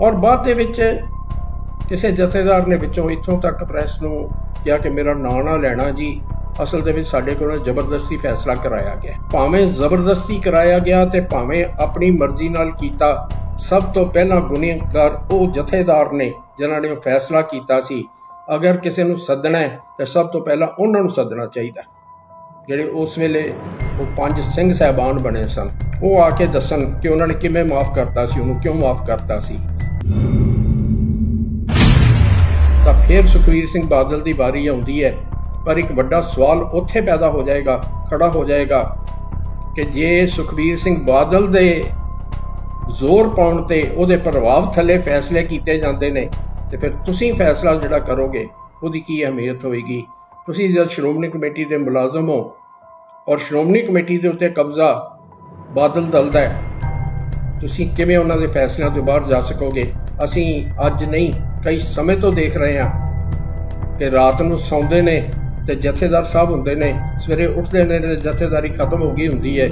ਔਰ ਬਾਅਦ ਦੇ ਵਿੱਚ ਕਿਸੇ ਜਥੇਦਾਰ ਨੇ ਵਿੱਚੋਂ ਇੱਥੋਂ ਤੱਕ ਪ੍ਰੈਸ ਨੂੰ ਕਿਹਾ ਕਿ ਮੇਰਾ ਨਾਂ ਨਾ ਲੈਣਾ ਜੀ। ਅਸਲ ਦੇ ਵਿੱਚ ਸਾਡੇ ਕੋਲੋਂ ਜ਼ਬਰਦਸਤੀ ਫੈਸਲਾ ਕਰਾਇਆ ਗਿਆ। ਭਾਵੇਂ ਜ਼ਬਰਦਸਤੀ ਕਰਾਇਆ ਗਿਆ ਤੇ ਭਾਵੇਂ ਆਪਣੀ ਮਰਜ਼ੀ ਨਾਲ ਕੀਤਾ, ਸਭ ਤੋਂ ਪਹਿਲਾਂ ਗੁਨਾਹਗਾਰ ਉਹ ਜਥੇਦਾਰ ਨੇ ਜਿਨ੍ਹਾਂ ਨੇ ਉਹ ਫੈਸਲਾ ਕੀਤਾ ਸੀ। ਅਗਰ ਕਿਸੇ ਨੂੰ ਸੱਦਣਾ ਹੈ, ਤਾਂ ਸਭ ਤੋਂ ਪਹਿਲਾਂ ਉਹਨਾਂ ਨੂੰ ਸੱਦਣਾ ਚਾਹੀਦਾ। ਜਿਹੜੇ ਉਸ ਵੇਲੇ ਉਹ ਪੰਜ ਸਿੰਘ ਸਹਿਬਾਨ ਬਣੇ ਸਨ, ਉਹ ਆ ਕੇ ਦੱਸਣ ਕਿ ਉਹਨਾਂ ਨੇ ਕਿਵੇਂ ਮਾਫ ਕਰਤਾ ਸੀ, ਉਹਨੂੰ ਕਿਉਂ ਮਾਫ ਕਰਤਾ ਸੀ। ਤਾਂ ਫਿਰ ਸੁਖਵੀਰ ਸਿੰਘ ਬਾਦਲ ਦੀ ਵਾਰੀ ਆਉਂਦੀ ਹੈ, ਪਰ ਇੱਕ ਵੱਡਾ ਸਵਾਲ ਉੱਥੇ ਪੈਦਾ ਹੋ ਜਾਏਗਾ, ਖੜਾ ਹੋ ਜਾਏਗਾ ਕਿ ਜੇ ਸੁਖਵੀਰ ਸਿੰਘ ਬਾਦਲ ਦੇ ਜ਼ੋਰ ਪਾਉਣ ਤੇ ਉਹਦੇ ਪ੍ਰਭਾਵ ਥੱਲੇ ਫੈਸਲੇ ਕੀਤੇ ਜਾਂਦੇ ਨੇ, ਤੇ ਫਿਰ ਤੁਸੀਂ ਫੈਸਲਾ ਜਿਹੜਾ ਕਰੋਗੇ, ਉਹਦੀ ਕੀ ਅਹਿਮੀਅਤ ਹੋਏਗੀ? ਤੁਸੀਂ ਜਦ ਸ਼੍ਰੋਮਣੀ ਕਮੇਟੀ ਦੇ ਮੁਲਾਜ਼ਮ ਹੋ ਔਰ ਸ਼੍ਰੋਮਣੀ ਕਮੇਟੀ ਦੇ ਉੱਤੇ ਕਬਜ਼ਾ ਬਾਦਲ ਦਲ ਦਾ ਹੈ, ਤੁਸੀਂ ਕਿਵੇਂ ਉਹਨਾਂ ਦੇ ਫੈਸਲਿਆਂ ਤੋਂ ਬਾਹਰ ਜਾ ਸਕੋਗੇ? ਅਸੀਂ ਅੱਜ ਨਹੀਂ, ਕਈ ਸਮੇਂ ਤੋਂ ਦੇਖ ਰਹੇ ਹਾਂ ਕਿ ਰਾਤ ਨੂੰ ਸੌਂਦੇ ਨੇ ਤੇ ਜਥੇਦਾਰ ਸਾਹਿਬ ਹੁੰਦੇ ਨੇ, ਸਵੇਰੇ ਉੱਠਦੇ ਨੇ ਤੇ ਜਥੇਦਾਰੀ ਖਤਮ ਹੋ ਗਈ ਹੁੰਦੀ ਹੈ।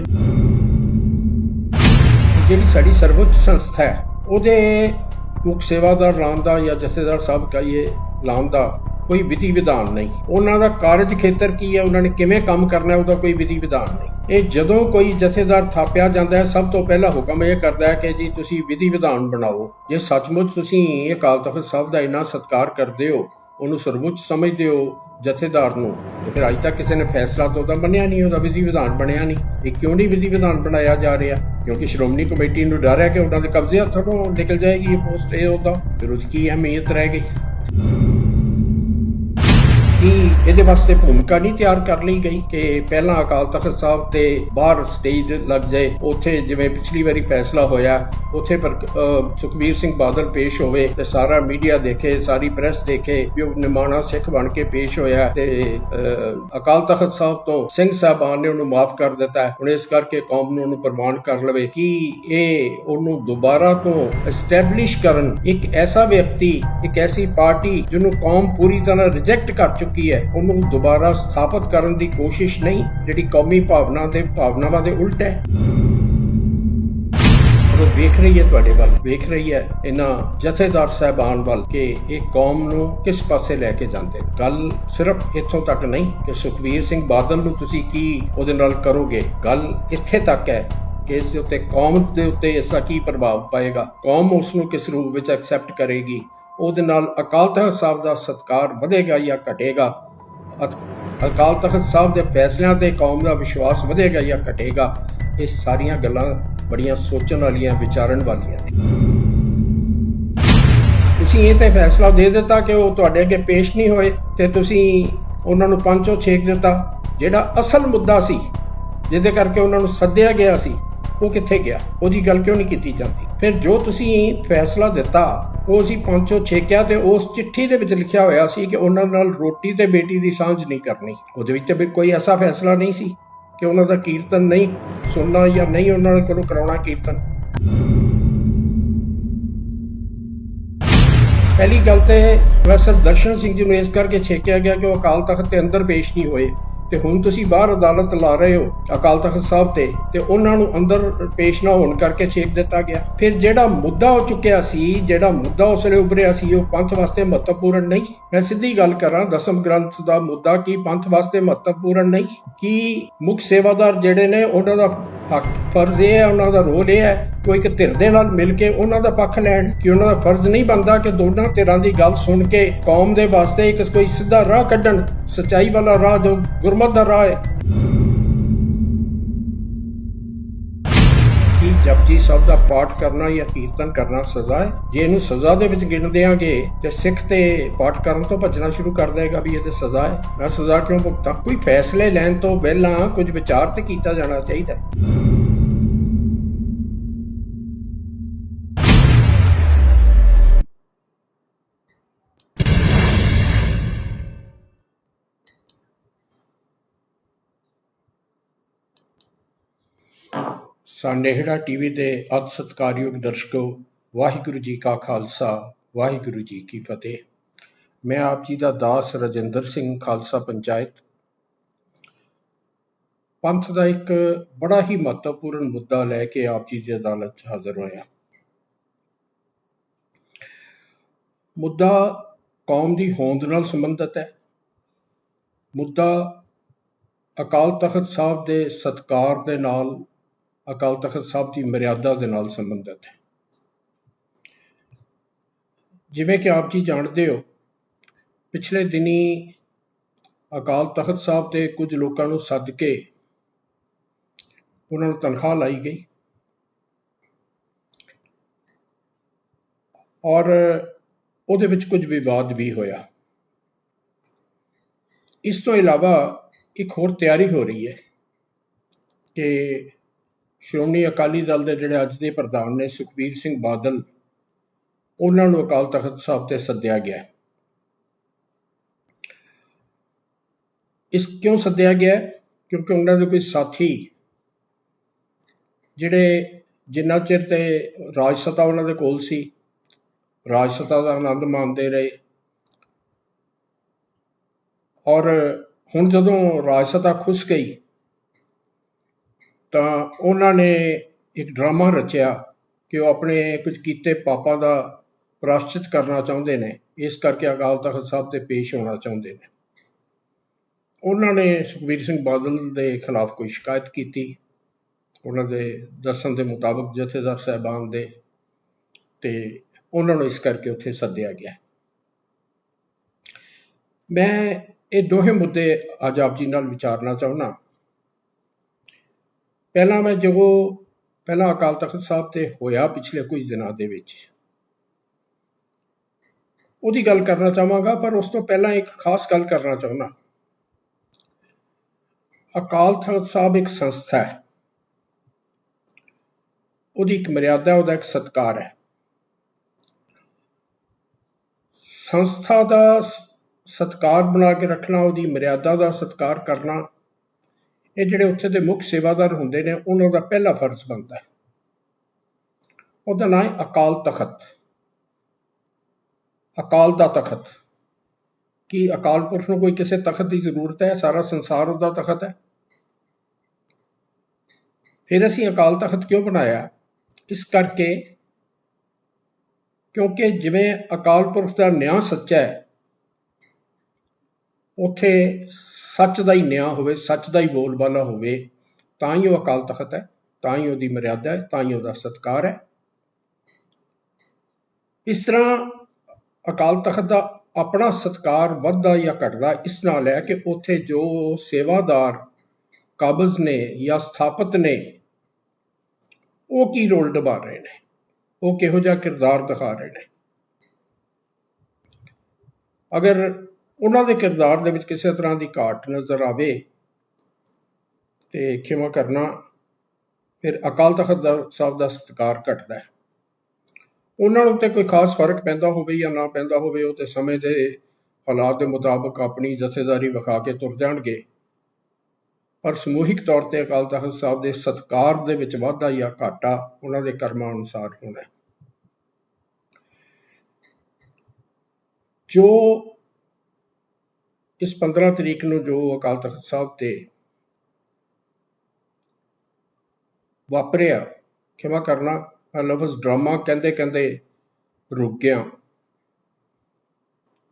ਜਿਹੜੀ ਸਾਡੀ ਸਰਵਉੱਚ ਸੰਸਥਾ ਹੈ, ਉਹਦੇ ਮੁੱਖ ਸੇਵਾਦਾਰ ਲਾਉਣ ਦਾ ਜਾਂ ਜਥੇਦਾਰ ਸਾਹਿਬ ਕਹੀਏ ਲਾਉਣ ਦਾ ਕੋਈ ਵਿਧੀ ਵਿਧਾਨ ਨਹੀਂ। ਉਹਨਾਂ ਦਾ ਕਾਰਜ ਖੇਤਰ ਕੀ ਹੈ? ਉਹਨਾਂ ਨੇ ਕਿਵੇਂ ਕੰਮ ਕਰਨਾ ਉਹਦਾ ਕੋਈ ਵਿਧੀ ਵਿਧਾਨ ਨਹੀਂ। ਇਹ ਜਦੋਂ ਕੋਈ ਜਥੇਦਾਰ ਥਾਪਿਆ ਜਾਂਦਾ ਹੈ, ਸਭ ਤੋਂ ਪਹਿਲਾ ਹੁਕਮ ਇਹ ਕਰਦਾ ਹੈ ਕਿ ਜੀ ਤੁਸੀਂ ਵਿਧੀ ਵਿਧਾਨ ਬਣਾਓ। ਜੇ ਸੱਚਮੁੱਚ ਤੁਸੀਂ ਇਹ ਅਕਾਲ ਤਖਤ ਸਾਹਿਬ ਦਾ ਇੰਨਾ ਸਤਿਕਾਰ ਕਰਦੇ ਹੋ, ਉਹਨੂੰ ਸਰਵਉੱਚ ਸਮਝਦੇ ਹੋ ਜਥੇਦਾਰ ਨੂੰ, ਤੇ ਫਿਰ ਅੱਜ ਤੱਕ ਕਿਸੇ ਨੇ ਫੈਸਲਾ ਤਾਂ ਉਹਦਾ ਮੰਨਿਆ ਨਹੀਂ, ਉਹਦਾ ਵਿਧੀ ਵਿਧਾਨ ਬਣਿਆ ਨਹੀਂ। ਇਹ ਕਿਉਂ ਨਹੀਂ ਵਿਧੀ ਵਿਧਾਨ ਬਣਾਇਆ ਜਾ ਰਿਹਾ? ਕਿਉਂਕਿ ਸ਼੍ਰੋਮਣੀ ਕਮੇਟੀ ਨੂੰ ਡਰ ਹੈ ਕਿ ਉਹਨਾਂ ਦੇ ਕਬਜ਼ੇ ਹੱਥੋਂ ਨਿਕਲ ਜਾਏਗੀ ਇਹ ਪੋਸਟ, ਇਹ ਉਹਦਾ। ਫਿਰ ਉਹਦੀ ਕੀ ਅਹਿਮੀਅਤ ਰਹਿ ਗਈ? ਕੀ ਇਹਦੇ ਵਾਸਤੇ ਭੂਮਿਕਾ ਨਹੀਂ ਤਿਆਰ ਕਰ ਲਈ ਗਈ ਕਿ ਪਹਿਲਾਂ ਅਕਾਲ ਤਖਤ ਸਾਹਿਬ ਤੇ ਬਾਹਰ ਸਟੇਜ ਲੱਗ ਜਾਏ, ਉੱਥੇ ਜਿਵੇਂ ਪਿਛਲੀ ਵਾਰੀ ਫੈਸਲਾ ਹੋਇਆ, ਉੱਥੇ ਪਰ ਸੁਖਬੀਰ ਸਿੰਘ ਬਾਦਲ ਪੇਸ਼ ਹੋਵੇ ਤੇ ਸਾਰਾ ਮੀਡੀਆ ਦੇਖੇ, ਸਾਰੀ ਪ੍ਰੈਸ ਦੇਖੇ ਵੀ ਉਹ ਨਿਮਾਣਾ ਸਿੱਖ ਬਣ ਕੇ ਪੇਸ਼ ਹੋਇਆ ਤੇ ਅਕਾਲ ਤਖਤ ਸਾਹਿਬ ਤੋਂ ਸਿੰਘ ਸਾਹਿਬਾਨ ਨੇ ਉਹਨੂੰ ਮਾਫ ਕਰ ਦਿੱਤਾ। ਹੁਣ ਇਸ ਕਰਕੇ ਕੌਮ ਨੂੰ ਉਹਨੂੰ ਪ੍ਰਮਾਣ ਕਰ ਲਵੇ ਕਿ ਇਹ ਉਹਨੂੰ ਦੁਬਾਰਾ ਤੋਂ ਐਸਟੈਬਲਿਸ਼ ਕਰਨ ਇੱਕ ਐਸਾ ਵਿਅਕਤੀ, ਇੱਕ ਐਸੀ ਪਾਰਟੀ ਜਿਹਨੂੰ ਕੌਮ ਪੂਰੀ ਤਰ੍ਹਾਂ ਰਿਜੈਕਟ ਕਰ ਚੁੱਕੀ ਹੈ? ਉਹਨੂੰ ਦੁਬਾਰਾ ਸਥਾਪਿਤ ਕਰਨ ਦੀ ਕੋਸ਼ਿਸ਼ ਨਹੀਂ, ਜਿਹੜੀ ਕੌਮੀ ਭਾਵਨਾ ਦੇ, ਭਾਵਨਾਵਾਂ ਦੇ ਉਲਟ ਹੈ। ਉਹ ਵੇਖ ਰਹੀ ਹੈ ਤੁਹਾਡੇ ਵੱਲ, ਵੇਖ ਰਹੀ ਹੈ ਇਹਨਾਂ ਜਥੇਦਾਰ ਸਾਹਿਬਾਨ ਵੱਲ ਕਿ ਇਹ ਕੌਮ ਨੂੰ ਕਿਸ ਪਾਸੇ ਲੈ ਕੇ ਜਾਂਦੇ ਗੱਲ ਸਿਰਫ ਇੱਥੋਂ ਤੱਕ ਨਹੀਂ ਕਿ ਸੁਖਵੀਰ ਸਿੰਘ ਬਾਦਲ ਨੂੰ ਤੁਸੀਂ ਕੀ ਉਹਦੇ ਨਾਲ ਕਰੋਗੇ? ਗੱਲ ਇੱਥੇ ਤੱਕ ਹੈ ਕਿ ਇਸ ਦੇ ਉੱਤੇ ਕੌਮ ਦੇ ਉੱਤੇ ਇਸ ਦਾ ਕੀ ਪ੍ਰਭਾਵ ਪਾਏਗਾ? ਕੌਮ ਉਸ ਨੂੰ ਕਿਸ ਰੂਪ ਵਿੱਚ ਐਕਸੈਪਟ ਕਰੇਗੀ? ਉਹਦੇ ਨਾਲ ਅਕਾਲ ਤਖਤ ਸਾਹਿਬ ਦਾ ਸਤਕਾਰ ਵਧੇਗਾ ਜਾਂ ਘਟੇਗਾ? ਅਕਾਲ ਤਖਤ ਸਾਹਿਬ ਦੇ ਫੈਸਲਿਆਂ ਤੇ ਕੌਮ ਦਾ ਵਿਸ਼ਵਾਸ ਵਧੇਗਾ ਜਾਂ ਘਟੇਗਾ? ਇਹ ਸਾਰੀਆਂ ਗੱਲਾਂ ਬੜੀਆਂ ਸੋਚਣ ਵਾਲੀਆਂ, ਵਿਚਾਰਨ ਵਾਲੀਆਂ ਨੇ। ਤੁਸੀਂ ਇਹ ਤੇ ਫੈਸਲਾ ਦੇ ਦਿੱਤਾ ਕਿ ਉਹ ਤੁਹਾਡੇ ਅੱਗੇ ਪੇਸ਼ ਨਹੀਂ ਹੋਏ ਤੇ ਤੁਸੀਂ ਉਹਨਾਂ ਨੂੰ ਪੰਚੋ ਛੇਕ ਦਿੱਤਾ, ਜਿਹੜਾ ਅਸਲ ਮੁੱਦਾ ਸੀ, ਜਿਹਦੇ ਕਰਕੇ ਉਹਨਾਂ ਨੂੰ ਸੱਦਿਆ ਗਿਆ ਸੀ। ਉਹ ਕਿੱਥੇ ਗਿਆ? ਉਹਦੀ ਗੱਲ ਕਿਉਂ ਨਹੀਂ ਕੀਤੀ ਜਾਂਦੀ? ਫਿਰ ਜੋ ਤੁਸੀਂ ਫੈਸਲਾ ਦਿੱਤਾ, ਉਹ ਅਸੀਂ ਪੰਚੋ ਛੇਕਿਆ ਤੇ ਉਸ ਚਿੱਠੀ ਦੇ ਵਿੱਚ ਲਿਖਿਆ ਹੋਇਆ ਸੀ ਕਿ ਉਹਨਾਂ ਨਾਲ ਰੋਟੀ ਤੇ ਬੇਟੀ ਦੀ ਸਾਂਝ ਨਹੀਂ ਕਰਨੀ। ਉਹਦੇ ਵਿੱਚ ਤੇ ਕੋਈ ਐਸਾ ਫੈਸਲਾ ਨਹੀਂ ਸੀ ਕਿ ਉਹਨਾਂ ਦਾ ਕੀਰਤਨ ਨਹੀਂ ਸੁਣਨਾ ਜਾਂ ਨਹੀਂ ਉਹਨਾਂ ਕੋਲੋਂ ਕਰਾਉਣਾ ਕੀਰਤਨ। ਪਹਿਲੀ ਗੱਲ ਤੇ ਪ੍ਰੋਫੈਸਰ ਦਰਸ਼ਨ ਸਿੰਘ ਜੀ ਨੂੰ ਇਸ ਕਰਕੇ ਛੇਕਿਆ ਗਿਆ ਕਿ ਉਹ ਅਕਾਲ ਤਖਤ ਦੇ ਅੰਦਰ ਪੇਸ਼ ਨਹੀਂ ਹੋਏ। ਤੇ ਹੁਣ ਤੁਸੀਂ ਬਾਹਰ ਅਦਾਲਤ ਲਾ ਰਹੇ ਹੋ, ਅਕਾਲ ਤਖਤ ਸਾਹਿਬ ਤੇ ਤੇ ਉਹਨਾਂ ਨੂੰ ਅੰਦਰ ਪੇਸ਼ ਨਾ ਹੋਣ ਕਰਕੇ ਛੇਕ ਦਿੱਤਾ ਗਿਆ। ਫਿਰ ਜਿਹੜਾ ਮੁੱਦਾ ਹੋ ਚੁੱਕਿਆ ਸੀ, ਜਿਹੜਾ ਮੁੱਦਾ ਉਸ ਵੇਲੇ ਉੱਭਰਿਆ ਸੀ, ਉਹ ਪੰਥ ਵਾਸਤੇ ਮਹੱਤਵਪੂਰਨ ਨਹੀਂ। ਮੈਂ ਸਿੱਧੀ ਗੱਲ ਕਰਾਂ, ਦਸਮ ਗ੍ਰੰਥ ਦਾ ਮੁੱਦਾ ਕੀ ਪੰਥ ਵਾਸਤੇ ਮਹੱਤਵਪੂਰਨ ਨਹੀਂ? ਕੀ ਮੁੱਖ ਸੇਵਾਦਾਰ ਜਿਹੜੇ ਨੇ, ਉਹਨਾਂ ਦਾ ਹੱਕ, ਫਰਜ਼ ਇਹ ਹੈ, ਉਹਨਾਂ ਦਾ ਰੋਲ ਇਹ ਹੈ ਕੋਈ ਇੱਕ ਧਿਰ ਦੇ ਨਾਲ ਮਿਲ ਕੇ ਉਹਨਾਂ ਦਾ ਪੱਖ ਲੈਣ, ਕਿ ਉਹਨਾਂ ਦਾ ਫਰਜ਼ ਨਹੀਂ ਬਣਦਾ ਕਿ ਦੋਨਾਂ ਧਿਰਾਂ ਦੀ ਗੱਲ ਸੁਣ ਕੇ ਕੌਮ ਦੇ ਵਾਸਤੇ ਇੱਕ ਕੋਈ ਸਿੱਧਾ ਰਾਹ ਕੱਢਣ, ਸਚਾਈ ਵਾਲਾ ਰਾਹ ਜੋ ਗੁਰਮ ਦਾ ਰਾਹ ਹੈ ਕੀ ਜਪਜੀ ਸਾਹਿਬ ਦਾ ਪਾਠ ਕਰਨਾ ਜਾਂ ਕੀਰਤਨ ਕਰਨਾ ਸਜ਼ਾ ਹੈ? ਜੇ ਇਹਨੂੰ ਸਜ਼ਾ ਦੇ ਵਿੱਚ ਗਿਣ ਦਿਆਂਗੇ ਤੇ ਸਿੱਖ ਤੇ ਪਾਠ ਕਰਨ ਤੋਂ ਭੱਜਣਾ ਸ਼ੁਰੂ ਕਰ ਦੇਗਾ ਵੀ ਇਹ ਤੇ ਸਜ਼ਾ ਹੈ। ਮੈਂ ਸਜ਼ਾ ਕਿਉਂ ਭੁਗਤਾਂ? ਕੋਈ ਫੈਸਲੇ ਲੈਣ ਤੋਂ ਪਹਿਲਾਂ ਕੁਝ ਵਿਚਾਰ ਤੇ ਕੀਤਾ ਜਾਣਾ ਚਾਹੀਦਾ ਹੈ। ਸਾਨੇਹੜਾ ਟੀਵੀ ਦੇ ਅਤ ਸਤਿਕਾਰਯੋਗ ਦਰਸ਼ਕੋ, ਵਾਹਿਗੁਰੂ ਜੀ ਕਾ ਖਾਲਸਾ, ਵਾਹਿਗੁਰੂ ਜੀ ਕੀ ਫਤਿਹ। ਮੈਂ ਆਪ ਜੀ ਦਾ ਦਾਸ ਰਜਿੰਦਰ ਸਿੰਘ, ਖਾਲਸਾ ਪੰਚਾਇਤ। ਪੰਥ ਦਾ ਇੱਕ ਬੜਾ ਹੀ ਮਹੱਤਵਪੂਰਨ ਮੁੱਦਾ ਲੈ ਕੇ ਆਪ ਜੀ ਦੀ ਅਦਾਲਤ 'ਚ ਹਾਜ਼ਰ ਹੋਇਆ ਮੁੱਦਾ ਕੌਮ ਦੀ ਹੋਂਦ ਨਾਲ ਸੰਬੰਧਿਤ ਹੈ। ਮੁੱਦਾ ਅਕਾਲ ਤਖਤ ਸਾਹਿਬ ਦੇ ਸਤਕਾਰ ਦੇ ਨਾਲ ਅਕਾਲ ਤਖਤ ਸਾਹਿਬ ਦੀ ਮਰਿਆਦਾ ਦੇ ਨਾਲ ਸੰਬੰਧਿਤ ਹੈ। ਜਿਵੇਂ ਕਿ ਆਪ ਜੀ ਜਾਣਦੇ ਹੋ, ਪਿਛਲੇ ਦਿਨੀ ਅਕਾਲ ਤਖਤ ਸਾਹਿਬ ਦੇ ਕੁਝ ਲੋਕਾਂ ਨੂੰ ਸੱਦ ਕੇ ਉਹਨਾਂ ਨੂੰ ਤਨਖਾਹ ਲਾਈ ਗਈ। ਔਰ ਉਹਦੇ ਵਿੱਚ ਕੁਝ ਵਿਵਾਦ ਵੀ ਹੋਇਆ। ਇਸ ਤੋਂ ਇਲਾਵਾ ਇੱਕ ਹੋਰ ਤਿਆਰੀ ਹੋ ਰਹੀ ਹੈ ਕਿ ਸ਼੍ਰੋਮਣੀ ਅਕਾਲੀ ਦਲ ਦੇ ਜਿਹੜੇ ਅੱਜ ਦੇ ਪ੍ਰਧਾਨ ਨੇ ਸੁਖਬੀਰ ਸਿੰਘ ਬਾਦਲ, ਉਹਨਾਂ ਨੂੰ ਅਕਾਲ ਤਖਤ ਸਾਹਿਬ ਤੇ ਸੱਦਿਆ ਗਿਆ ਇਸ ਕਿਉਂ ਸੱਦਿਆ ਗਿਆ ਕਿਉਂਕਿ ਉਹਨਾਂ ਦੇ ਕੋਈ ਸਾਥੀ ਜਿਹੜੇ ਜਿੰਨਾ ਚਿਰ ਤੇ ਰਾਜ ਸੱਤਾ ਉਹਨਾਂ ਦੇ ਕੋਲ ਸੀ ਰਾਜ ਸੱਤਾ ਦਾ ਆਨੰਦ ਮਾਣਦੇ ਰਹੇ। ਔਰ ਹੁਣ ਜਦੋਂ ਰਾਜ ਸੱਤਾ ਖੁੱਸ ਗਈ ਤਾਂ ਉਹਨਾਂ ਨੇ ਇੱਕ ਡਰਾਮਾ ਰਚਿਆ ਕਿ ਉਹ ਆਪਣੇ ਕੁਝ ਕੀਤੇ ਪਾਪਾਂ ਦਾ ਪ੍ਰਾਸ਼ਚਿਤ ਕਰਨਾ ਚਾਹੁੰਦੇ ਨੇ। ਇਸ ਕਰਕੇ ਅਕਾਲ ਤਖਤ ਸਾਹਿਬ ਤੇ ਪੇਸ਼ ਹੋਣਾ ਚਾਹੁੰਦੇ ਨੇ। ਉਹਨਾਂ ਨੇ ਸੁਖਬੀਰ ਸਿੰਘ ਬਾਦਲ ਦੇ ਖਿਲਾਫ ਕੋਈ ਸ਼ਿਕਾਇਤ ਕੀਤੀ। ਉਹਨਾਂ ਦੇ ਦੱਸਣ ਦੇ ਮੁਤਾਬਕ ਜਥੇਦਾਰ ਸਾਹਿਬਾਨ ਦੇ ਤੇ ਉਹਨਾਂ ਨੂੰ ਇਸ ਕਰਕੇ ਉੱਥੇ ਸੱਦਿਆ ਗਿਆ। ਮੈਂ ਇਹ ਦੋਹੇ ਮੁੱਦੇ ਅੱਜ ਆਪ ਜੀ ਨਾਲ ਵਿਚਾਰਨਾ ਚਾਹੁੰਦਾ। ਪਹਿਲਾਂ ਮੈਂ ਜਦੋਂ ਪਹਿਲਾਂ ਅਕਾਲ ਤਖਤ ਸਾਹਿਬ ਤੇ ਹੋਇਆ ਪਿਛਲੇ ਕੁਝ ਦਿਨਾਂ ਦੇ ਵਿੱਚ। ਉਹਦੀ ਗੱਲ ਕਰਨਾ ਚਾਹਾਂਗਾ, ਪਰ ਉਸ ਤੋਂ ਪਹਿਲਾਂ ਇੱਕ ਖਾਸ ਗੱਲ ਕਰਨਾ ਚਾਹੁੰਦਾ। ਅਕਾਲ ਤਖਤ ਸਾਹਿਬ ਇੱਕ ਸੰਸਥਾ ਹੈ। ਉਹਦੀ ਇੱਕ ਮਰਿਆਦਾ, ਉਹਦਾ ਇੱਕ ਸਤਕਾਰ ਹੈ। ਸੰਸਥਾ ਦਾ ਸ- ਸਤਕਾਰ ਬਣਾ ਕੇ ਰੱਖਣਾ, ਉਹਦੀ ਮਰਿਆਦਾ ਦਾ ਸਤਕਾਰ ਕਰਨਾ ਇਹ ਜਿਹੜੇ ਉੱਥੇ ਦੇ ਮੁੱਖ ਸੇਵਾਦਾਰ ਹੁੰਦੇ ਨੇ, ਉਹਨਾਂ ਦਾ ਪਹਿਲਾ ਫਰਜ਼ ਬਣਦਾ ਹੈ। ਉਹਦਾ ਨਾਮ ਹੈ ਅਕਾਲ ਤਖਤ। ਅਕਾਲ ਦਾ ਤਖਤ। ਕੀ ਅਕਾਲ ਪੁਰਖ ਨੂੰ ਕੋਈ ਕਿਸੇ ਤਖਤ ਦੀ ਜ਼ਰੂਰਤ ਹੈ? ਸਾਰਾ ਸੰਸਾਰ ਉਹਦਾ ਤਖਤ ਹੈ। ਫਿਰ ਅਸੀਂ ਅਕਾਲ ਤਖਤ ਕਿਉਂ ਬਣਾਇਆ? ਇਸ ਕਰਕੇ ਕਿਉਂਕਿ ਜਿਵੇਂ ਅਕਾਲ ਪੁਰਖ ਦਾ ਨਿਆਂ ਸੱਚਾ ਹੈ, ਉੱਥੇ ਸੱਚ ਦਾ ਹੀ ਨਿਆਂ ਹੋਵੇ, ਸੱਚ ਦਾ ਹੀ ਬੋਲਬਾਲਾ ਹੋਵੇ, ਤਾਂ ਹੀ ਉਹ ਅਕਾਲ ਤਖਤ ਹੈ, ਤਾਂ ਹੀ ਉਹਦੀ ਮਰਿਆਦਾ ਹੈ, ਤਾਂ ਹੀ ਉਹਦਾ ਸਤਕਾਰ ਹੈ। ਇਸ ਤਰ੍ਹਾਂ ਅਕਾਲ ਤਖਤ ਦਾ ਆਪਣਾ ਸਤਕਾਰ ਵੱਧਦਾ ਜਾਂ ਘਟਦਾ, ਇਸ ਨਾਲ ਹੈ ਕਿ ਉੱਥੇ ਜੋ ਸੇਵਾਦਾਰ ਕਾਬਜ਼ ਨੇ ਜਾਂ ਸਥਾਪਤ ਨੇ, ਉਹ ਕੀ ਰੋਲ ਨਿਭਾ ਰਹੇ ਨੇ? ਉਹ ਕਿਹੋ ਜਿਹਾ ਕਿਰਦਾਰ ਦਿਖਾ ਰਹੇ ਨੇ? ਅਗਰ ਉਹਨਾਂ ਦੇ ਕਿਰਦਾਰ ਦੇ ਵਿੱਚ ਕਿਸੇ ਤਰ੍ਹਾਂ ਦੀ ਘਾਟ ਨਜ਼ਰ ਆਵੇ ਤੇ ਖਿਮਾ ਕਰਨਾ ਫਿਰ ਅਕਾਲ ਤਖਤ ਦਾ ਸਾਹਿਬ ਦਾ ਸਤਿਕਾਰ ਘਟਦਾ ਹੈ। ਉਹਨਾਂ ਨੂੰ ਕੋਈ ਖਾਸ ਫ਼ਰਕ ਪੈਂਦਾ ਹੋਵੇ ਜਾਂ ਨਾ ਪੈਂਦਾ ਹੋਵੇ, ਉਹ ਤੇ ਸਮੇਂ ਦੇ ਹਾਲਾਤ ਦੇ ਮੁਤਾਬਕ ਆਪਣੀ ਜਥੇਦਾਰੀ ਵਿਖਾ ਕੇ ਤੁਰ ਜਾਣਗੇ। ਪਰ ਸਮੂਹਿਕ ਤੌਰ ਤੇ ਅਕਾਲ ਤਖਤ ਸਾਹਿਬ ਦੇ ਸਤਕਾਰ ਦੇ ਵਿੱਚ ਵਾਧਾ ਜਾਂ ਘਾਟਾ ਉਹਨਾਂ ਦੇ ਕਰਮਾਂ ਅਨੁਸਾਰ ਹੋਣਾ ਜੋ ਇਸ 15 ਤਰੀਕ ਨੂੰ ਜੋ ਅਕਾਲ ਤਖਤ ਸਾਹਿਬ ਤੇ ਵਾਪਰਿਆ, ਖਿਮਾ ਕਰਨਾ ਮੈਂ ਲਫ਼ਜ਼ ਡਰਾਮਾ ਕਹਿੰਦੇ ਕਹਿੰਦੇ ਰੁਕ ਗਿਆ।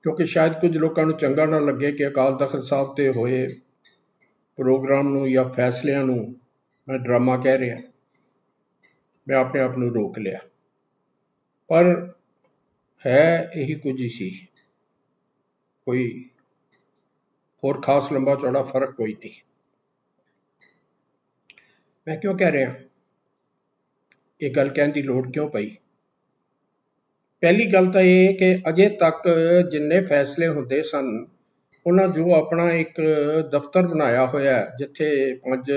ਕਿਉਂਕਿ ਸ਼ਾਇਦ ਕੁਝ ਲੋਕਾਂ ਨੂੰ ਚੰਗਾ ਨਾ ਲੱਗੇ ਕਿ ਅਕਾਲ ਤਖਤ ਸਾਹਿਬ ਤੇ ਹੋਏ ਪ੍ਰੋਗਰਾਮ ਨੂੰ ਜਾਂ ਫੈਸਲਿਆਂ ਨੂੰ ਮੈਂ ਡਰਾਮਾ ਕਹਿ ਰਿਹਾ। ਮੈਂ ਆਪਣੇ ਆਪ ਨੂੰ ਰੋਕ ਲਿਆ। ਪਰ ਹੈ ਇਹੀ ਕੁਝ ਹੀ ਸੀ। ਕੋਈ ਹੋਰ ਖਾਸ ਲੰਬਾ ਚੌੜਾ ਫ਼ਰਕ ਕੋਈ ਨਹੀਂ। ਮੈਂ ਕਿਉਂ ਕਹਿ ਰਿਹਾ? ਇਹ ਗੱਲ ਕਹਿਣ ਦੀ ਲੋੜ ਕਿਉਂ ਪਈ? ਪਹਿਲੀ ਗੱਲ ਤਾਂ ਇਹ ਕਿ ਅਜੇ ਤੱਕ ਜਿੰਨੇ ਫੈਸਲੇ ਹੁੰਦੇ ਸਨ ਉਹਨਾਂ ਜੋ ਆਪਣਾ ਇੱਕ ਦਫ਼ਤਰ ਬਣਾਇਆ ਹੋਇਆ ਹੈ, ਜਿੱਥੇ ਪੰਜ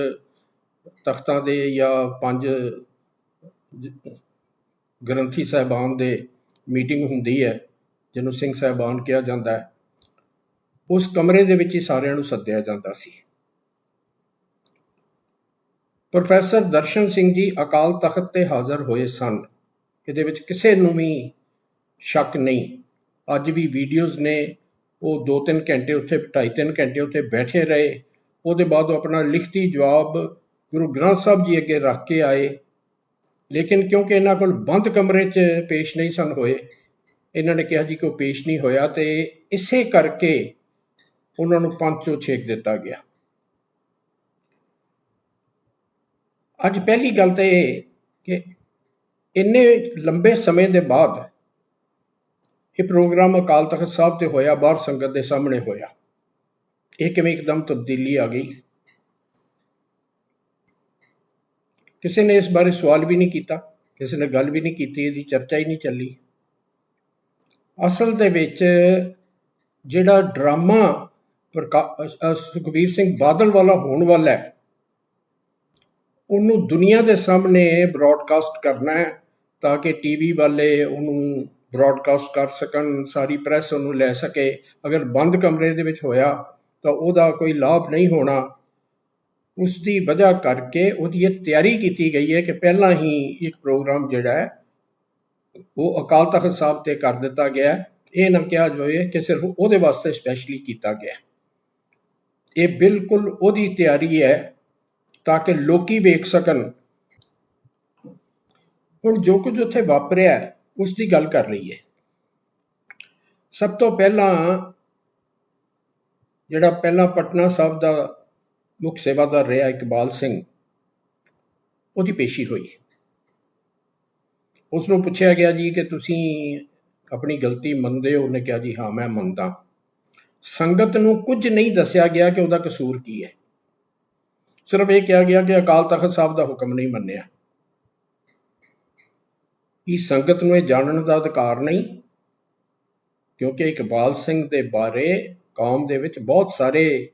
ਤਖਤਾਂ ਦੇ ਜਾਂ ਪੰਜ ਗ੍ਰੰਥੀ ਸਾਹਿਬਾਨ ਦੇ ਮੀਟਿੰਗ ਹੁੰਦੀ ਹੈ ਜਿਹਨੂੰ ਸਿੰਘ ਸਾਹਿਬਾਨ ਕਿਹਾ ਜਾਂਦਾ ਹੈ। ਉਸ ਕਮਰੇ ਦੇ ਵਿੱਚ ਹੀ ਸਾਰਿਆਂ ਨੂੰ ਸੱਦਿਆ ਜਾਂਦਾ ਸੀ। ਪ੍ਰੋਫੈਸਰ ਦਰਸ਼ਨ ਸਿੰਘ ਜੀ ਅਕਾਲ ਤਖਤ ਤੇ ਹਾਜ਼ਰ ਹੋਏ ਸਨ। ਇਹਦੇ ਵਿੱਚ ਕਿਸੇ ਨੂੰ ਵੀ ਸ਼ੱਕ ਨਹੀਂ। ਅੱਜ ਵੀ ਵੀਡੀਓਜ਼ ਨੇ ਉਹ 2-3 ਘੰਟੇ ਉੱਥੇ 2.5-3 ਘੰਟੇ ਉੱਥੇ ਬੈਠੇ ਰਹੇ। ਉਹਦੇ ਬਾਅਦ ਉਹ ਆਪਣਾ ਲਿਖਤੀ ਜਵਾਬ ਗੁਰੂ ਗ੍ਰੰਥ ਸਾਹਿਬ ਜੀ ਅੱਗੇ ਰੱਖ ਕੇ ਆਏ। ਲੇਕਿਨ ਕਿਉਂਕਿ ਇਹਨਾਂ ਕੋਲ ਬੰਦ ਕਮਰੇ 'ਚ ਪੇਸ਼ ਨਹੀਂ ਸਨ ਹੋਏ, ਇਹਨਾਂ ਨੇ ਕਿਹਾ ਜੀ ਕਿ ਉਹ ਪੇਸ਼ ਨਹੀਂ ਹੋਇਆ ਤੇ ਇਸੇ ਕਰਕੇ ਉਹਨਾਂ ਨੂੰ ਪੰਜ ਚੋਂ ਛੇਕ ਦਿੱਤਾ ਗਿਆ। ਅੱਜ ਪਹਿਲੀ ਗੱਲ ਤਾਂ ਇਹ ਕਿ ਇੰਨੇ ਲੰਬੇ ਸਮੇਂ ਦੇ ਬਾਅਦ ਇਹ ਪ੍ਰੋਗਰਾਮ ਅਕਾਲ ਤਖਤ ਸਾਹਿਬ ਤੇ ਹੋਇਆ, ਬਾਹਰ ਸੰਗਤ ਦੇ ਸਾਹਮਣੇ ਹੋਇਆ। ਇਹ ਕਿਵੇਂ ਇੱਕਦਮ ਤਬਦੀਲੀ ਆ ਗਈ? ਕਿਸੇ ਨੇ ਇਸ ਬਾਰੇ ਸਵਾਲ ਵੀ ਨਹੀਂ ਕੀਤਾ, ਕਿਸੇ ਨੇ ਗੱਲ ਵੀ ਨਹੀਂ ਕੀਤੀ, ਇਹਦੀ ਚਰਚਾ ਹੀ ਨਹੀਂ ਚੱਲੀ। ਅਸਲ ਦੇ ਵਿੱਚ ਜਿਹੜਾ ਡਰਾਮਾ ਸੁਖਬੀਰ ਸਿੰਘ ਬਾਦਲ ਵਾਲਾ ਹੋਣ ਵਾਲਾ ਹੈ। ਉਹਨੂੰ ਦੁਨੀਆ ਦੇ ਸਾਹਮਣੇ ਬ੍ਰਾਡਕਾਸਟ ਕਰਨਾ ਹੈ ਤਾਂ ਕਿ ਟੀਵੀ ਵਾਲੇ ਉਹਨੂੰ ਬ੍ਰਾਡਕਾਸਟ ਕਰ ਸਕਣ, ਸਾਰੀ ਪ੍ਰੈਸ ਉਹਨੂੰ ਲੈ ਸਕੇ। ਅਗਰ ਬੰਦ ਕਮਰੇ ਦੇ ਵਿੱਚ ਹੋਇਆ ਤਾਂ ਉਹਦਾ ਕੋਈ ਲਾਭ ਨਹੀਂ ਹੋਣਾ। ਉਸ ਦੀ ਵਜ੍ਹਾ ਕਰਕੇ ਉਹਦੀ ਇਹ ਤਿਆਰੀ ਕੀਤੀ ਗਈ ਹੈ ਕਿ ਪਹਿਲਾਂ ਹੀ ਇੱਕ ਪ੍ਰੋਗਰਾਮ ਜਿਹੜਾ ਹੈ, ਉਹ ਅਕਾਲ ਤਖਤ ਸਾਹਿਬ ਤੇ ਕਰ ਦਿੱਤਾ ਗਿਆ ਇਹ ਨਾ ਕਿਹਾ ਜਾਵੇ ਕਿ ਸਿਰਫ ਉਹਦੇ ਵਾਸਤੇ ਸਪੈਸ਼ਲੀ ਕੀਤਾ ਗਿਆ ਇਹ ਬਿਲਕੁਲ ਉਹਦੀ ਤਿਆਰੀ ਹੈ ਤਾਂ ਕਿ ਲੋਕੀ ਵੇਖ ਸਕਣ। ਹੁਣ ਜੋ ਕੁਝ ਉੱਥੇ ਵਾਪਰਿਆ ਉਸ ਦੀ ਗੱਲ ਕਰ ਲਈਏ। ਸਭ ਤੋਂ ਪਹਿਲਾਂ ਜਿਹੜਾ ਪਹਿਲਾਂ ਪਟਨਾ ਸਾਹਿਬ ਦਾ ਮੁੱਖ ਸੇਵਾਦਾਰ ਰਿਹਾ ਇਕਬਾਲ ਸਿੰਘ, ਉਹਦੀ ਪੇਸ਼ੀ ਹੋਈ। ਉਸ ਨੂੰ ਪੁੱਛਿਆ ਗਿਆ, ਜੀ, ਕਿ ਤੁਸੀਂ ਆਪਣੀ ਗਲਤੀ ਮੰਨਦੇ ਹੋ? ਉਹਨੇ ਕਿਹਾ, ਜੀ, ਹਾਂ, ਮੈਂ ਮੰਨਦਾ। ਸੰਗਤ ਨੂੰ ਕੁਝ ਨਹੀਂ ਦੱਸਿਆ ਗਿਆ ਕਿ ਉਹਦਾ ਕਸੂਰ ਕੀ ਹੈ। ਸਿਰਫ ਇਹ ਕਿਹਾ ਗਿਆ ਕਿ ਅਕਾਲ ਤਖਤ ਸਾਹਿਬ ਦਾ ਹੁਕਮ ਨਹੀਂ ਮੰਨਿਆ। ਇਹ ਸੰਗਤ ਨੂੰ ਇਹ ਜਾਣਨ ਦਾ ਅਧਿਕਾਰ ਨਹੀਂ? ਕਿਉਂਕਿ ਇਕਬਾਲ ਸਿੰਘ ਦੇ ਬਾਰੇ ਕੌਮ ਦੇ ਵਿੱਚ ਬਹੁਤ ਸਾਰੇ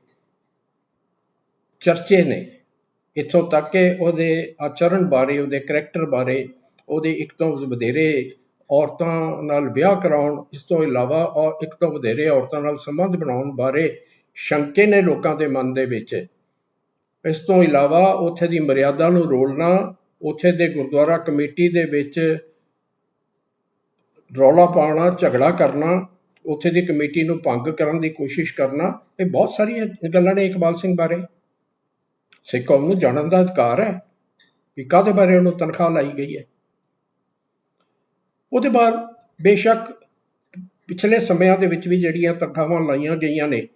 ਚਰਚੇ ਨੇ। ਇੱਥੋਂ ਤੱਕ ਕਿ ਉਹਦੇ ਆਚਰਣ ਬਾਰੇ, ਉਹਦੇ ਕਰੈਕਟਰ ਬਾਰੇ, ਉਹਦੇ ਇੱਕ ਤੋਂ ਵਧੇਰੇ ਔਰਤਾਂ ਨਾਲ ਵਿਆਹ ਕਰਾਉਣ, ਇਸ ਤੋਂ ਇਲਾਵਾ ਔਰ ਇੱਕ ਤੋਂ ਵਧੇਰੇ ਔਰਤਾਂ ਨਾਲ ਸੰਬੰਧ ਬਣਾਉਣ ਬਾਰੇ ਸ਼ੰਕੇ ਨੇ ਲੋਕਾਂ ਦੇ ਮਨ ਦੇ ਵਿੱਚ। ਇਸ ਤੋਂ ਇਲਾਵਾ ਉੱਥੇ ਦੀ ਮਰਿਆਦਾ ਨੂੰ ਰੋਲਣਾ, ਉੱਥੇ ਦੇ ਗੁਰਦੁਆਰਾ ਕਮੇਟੀ ਦੇ ਵਿੱਚ ਰੌਲਾ ਪਾਉਣਾ, ਝਗੜਾ ਕਰਨਾ, ਉੱਥੇ ਦੀ ਕਮੇਟੀ ਨੂੰ ਭੰਗ ਕਰਨ ਦੀ ਕੋਸ਼ਿਸ਼ ਕਰਨਾ, ਇਹ ਬਹੁਤ ਸਾਰੀਆਂ ਗੱਲਾਂ ਨੇ ਇਕਬਾਲ ਸਿੰਘ ਬਾਰੇ। ਸਿੱਖ ਕੌਮ ਨੂੰ ਜਾਣਨ ਦਾ ਅਧਿਕਾਰ ਹੈ ਕਿ ਕਾਹਦੇ ਬਾਰੇ ਉਹਨੂੰ ਤਨਖਾਹ ਲਾਈ ਗਈ ਹੈ? ਉਹਦੇ ਬਾਅਦ ਬੇਸ਼ੱਕ ਪਿਛਲੇ ਸਮਿਆਂ ਦੇ ਵਿੱਚ ਵੀ ਜਿਹੜੀਆਂ ਤਨਖਾਹਾਂ ਲਾਈਆਂ ਗਈਆਂ ਨੇ,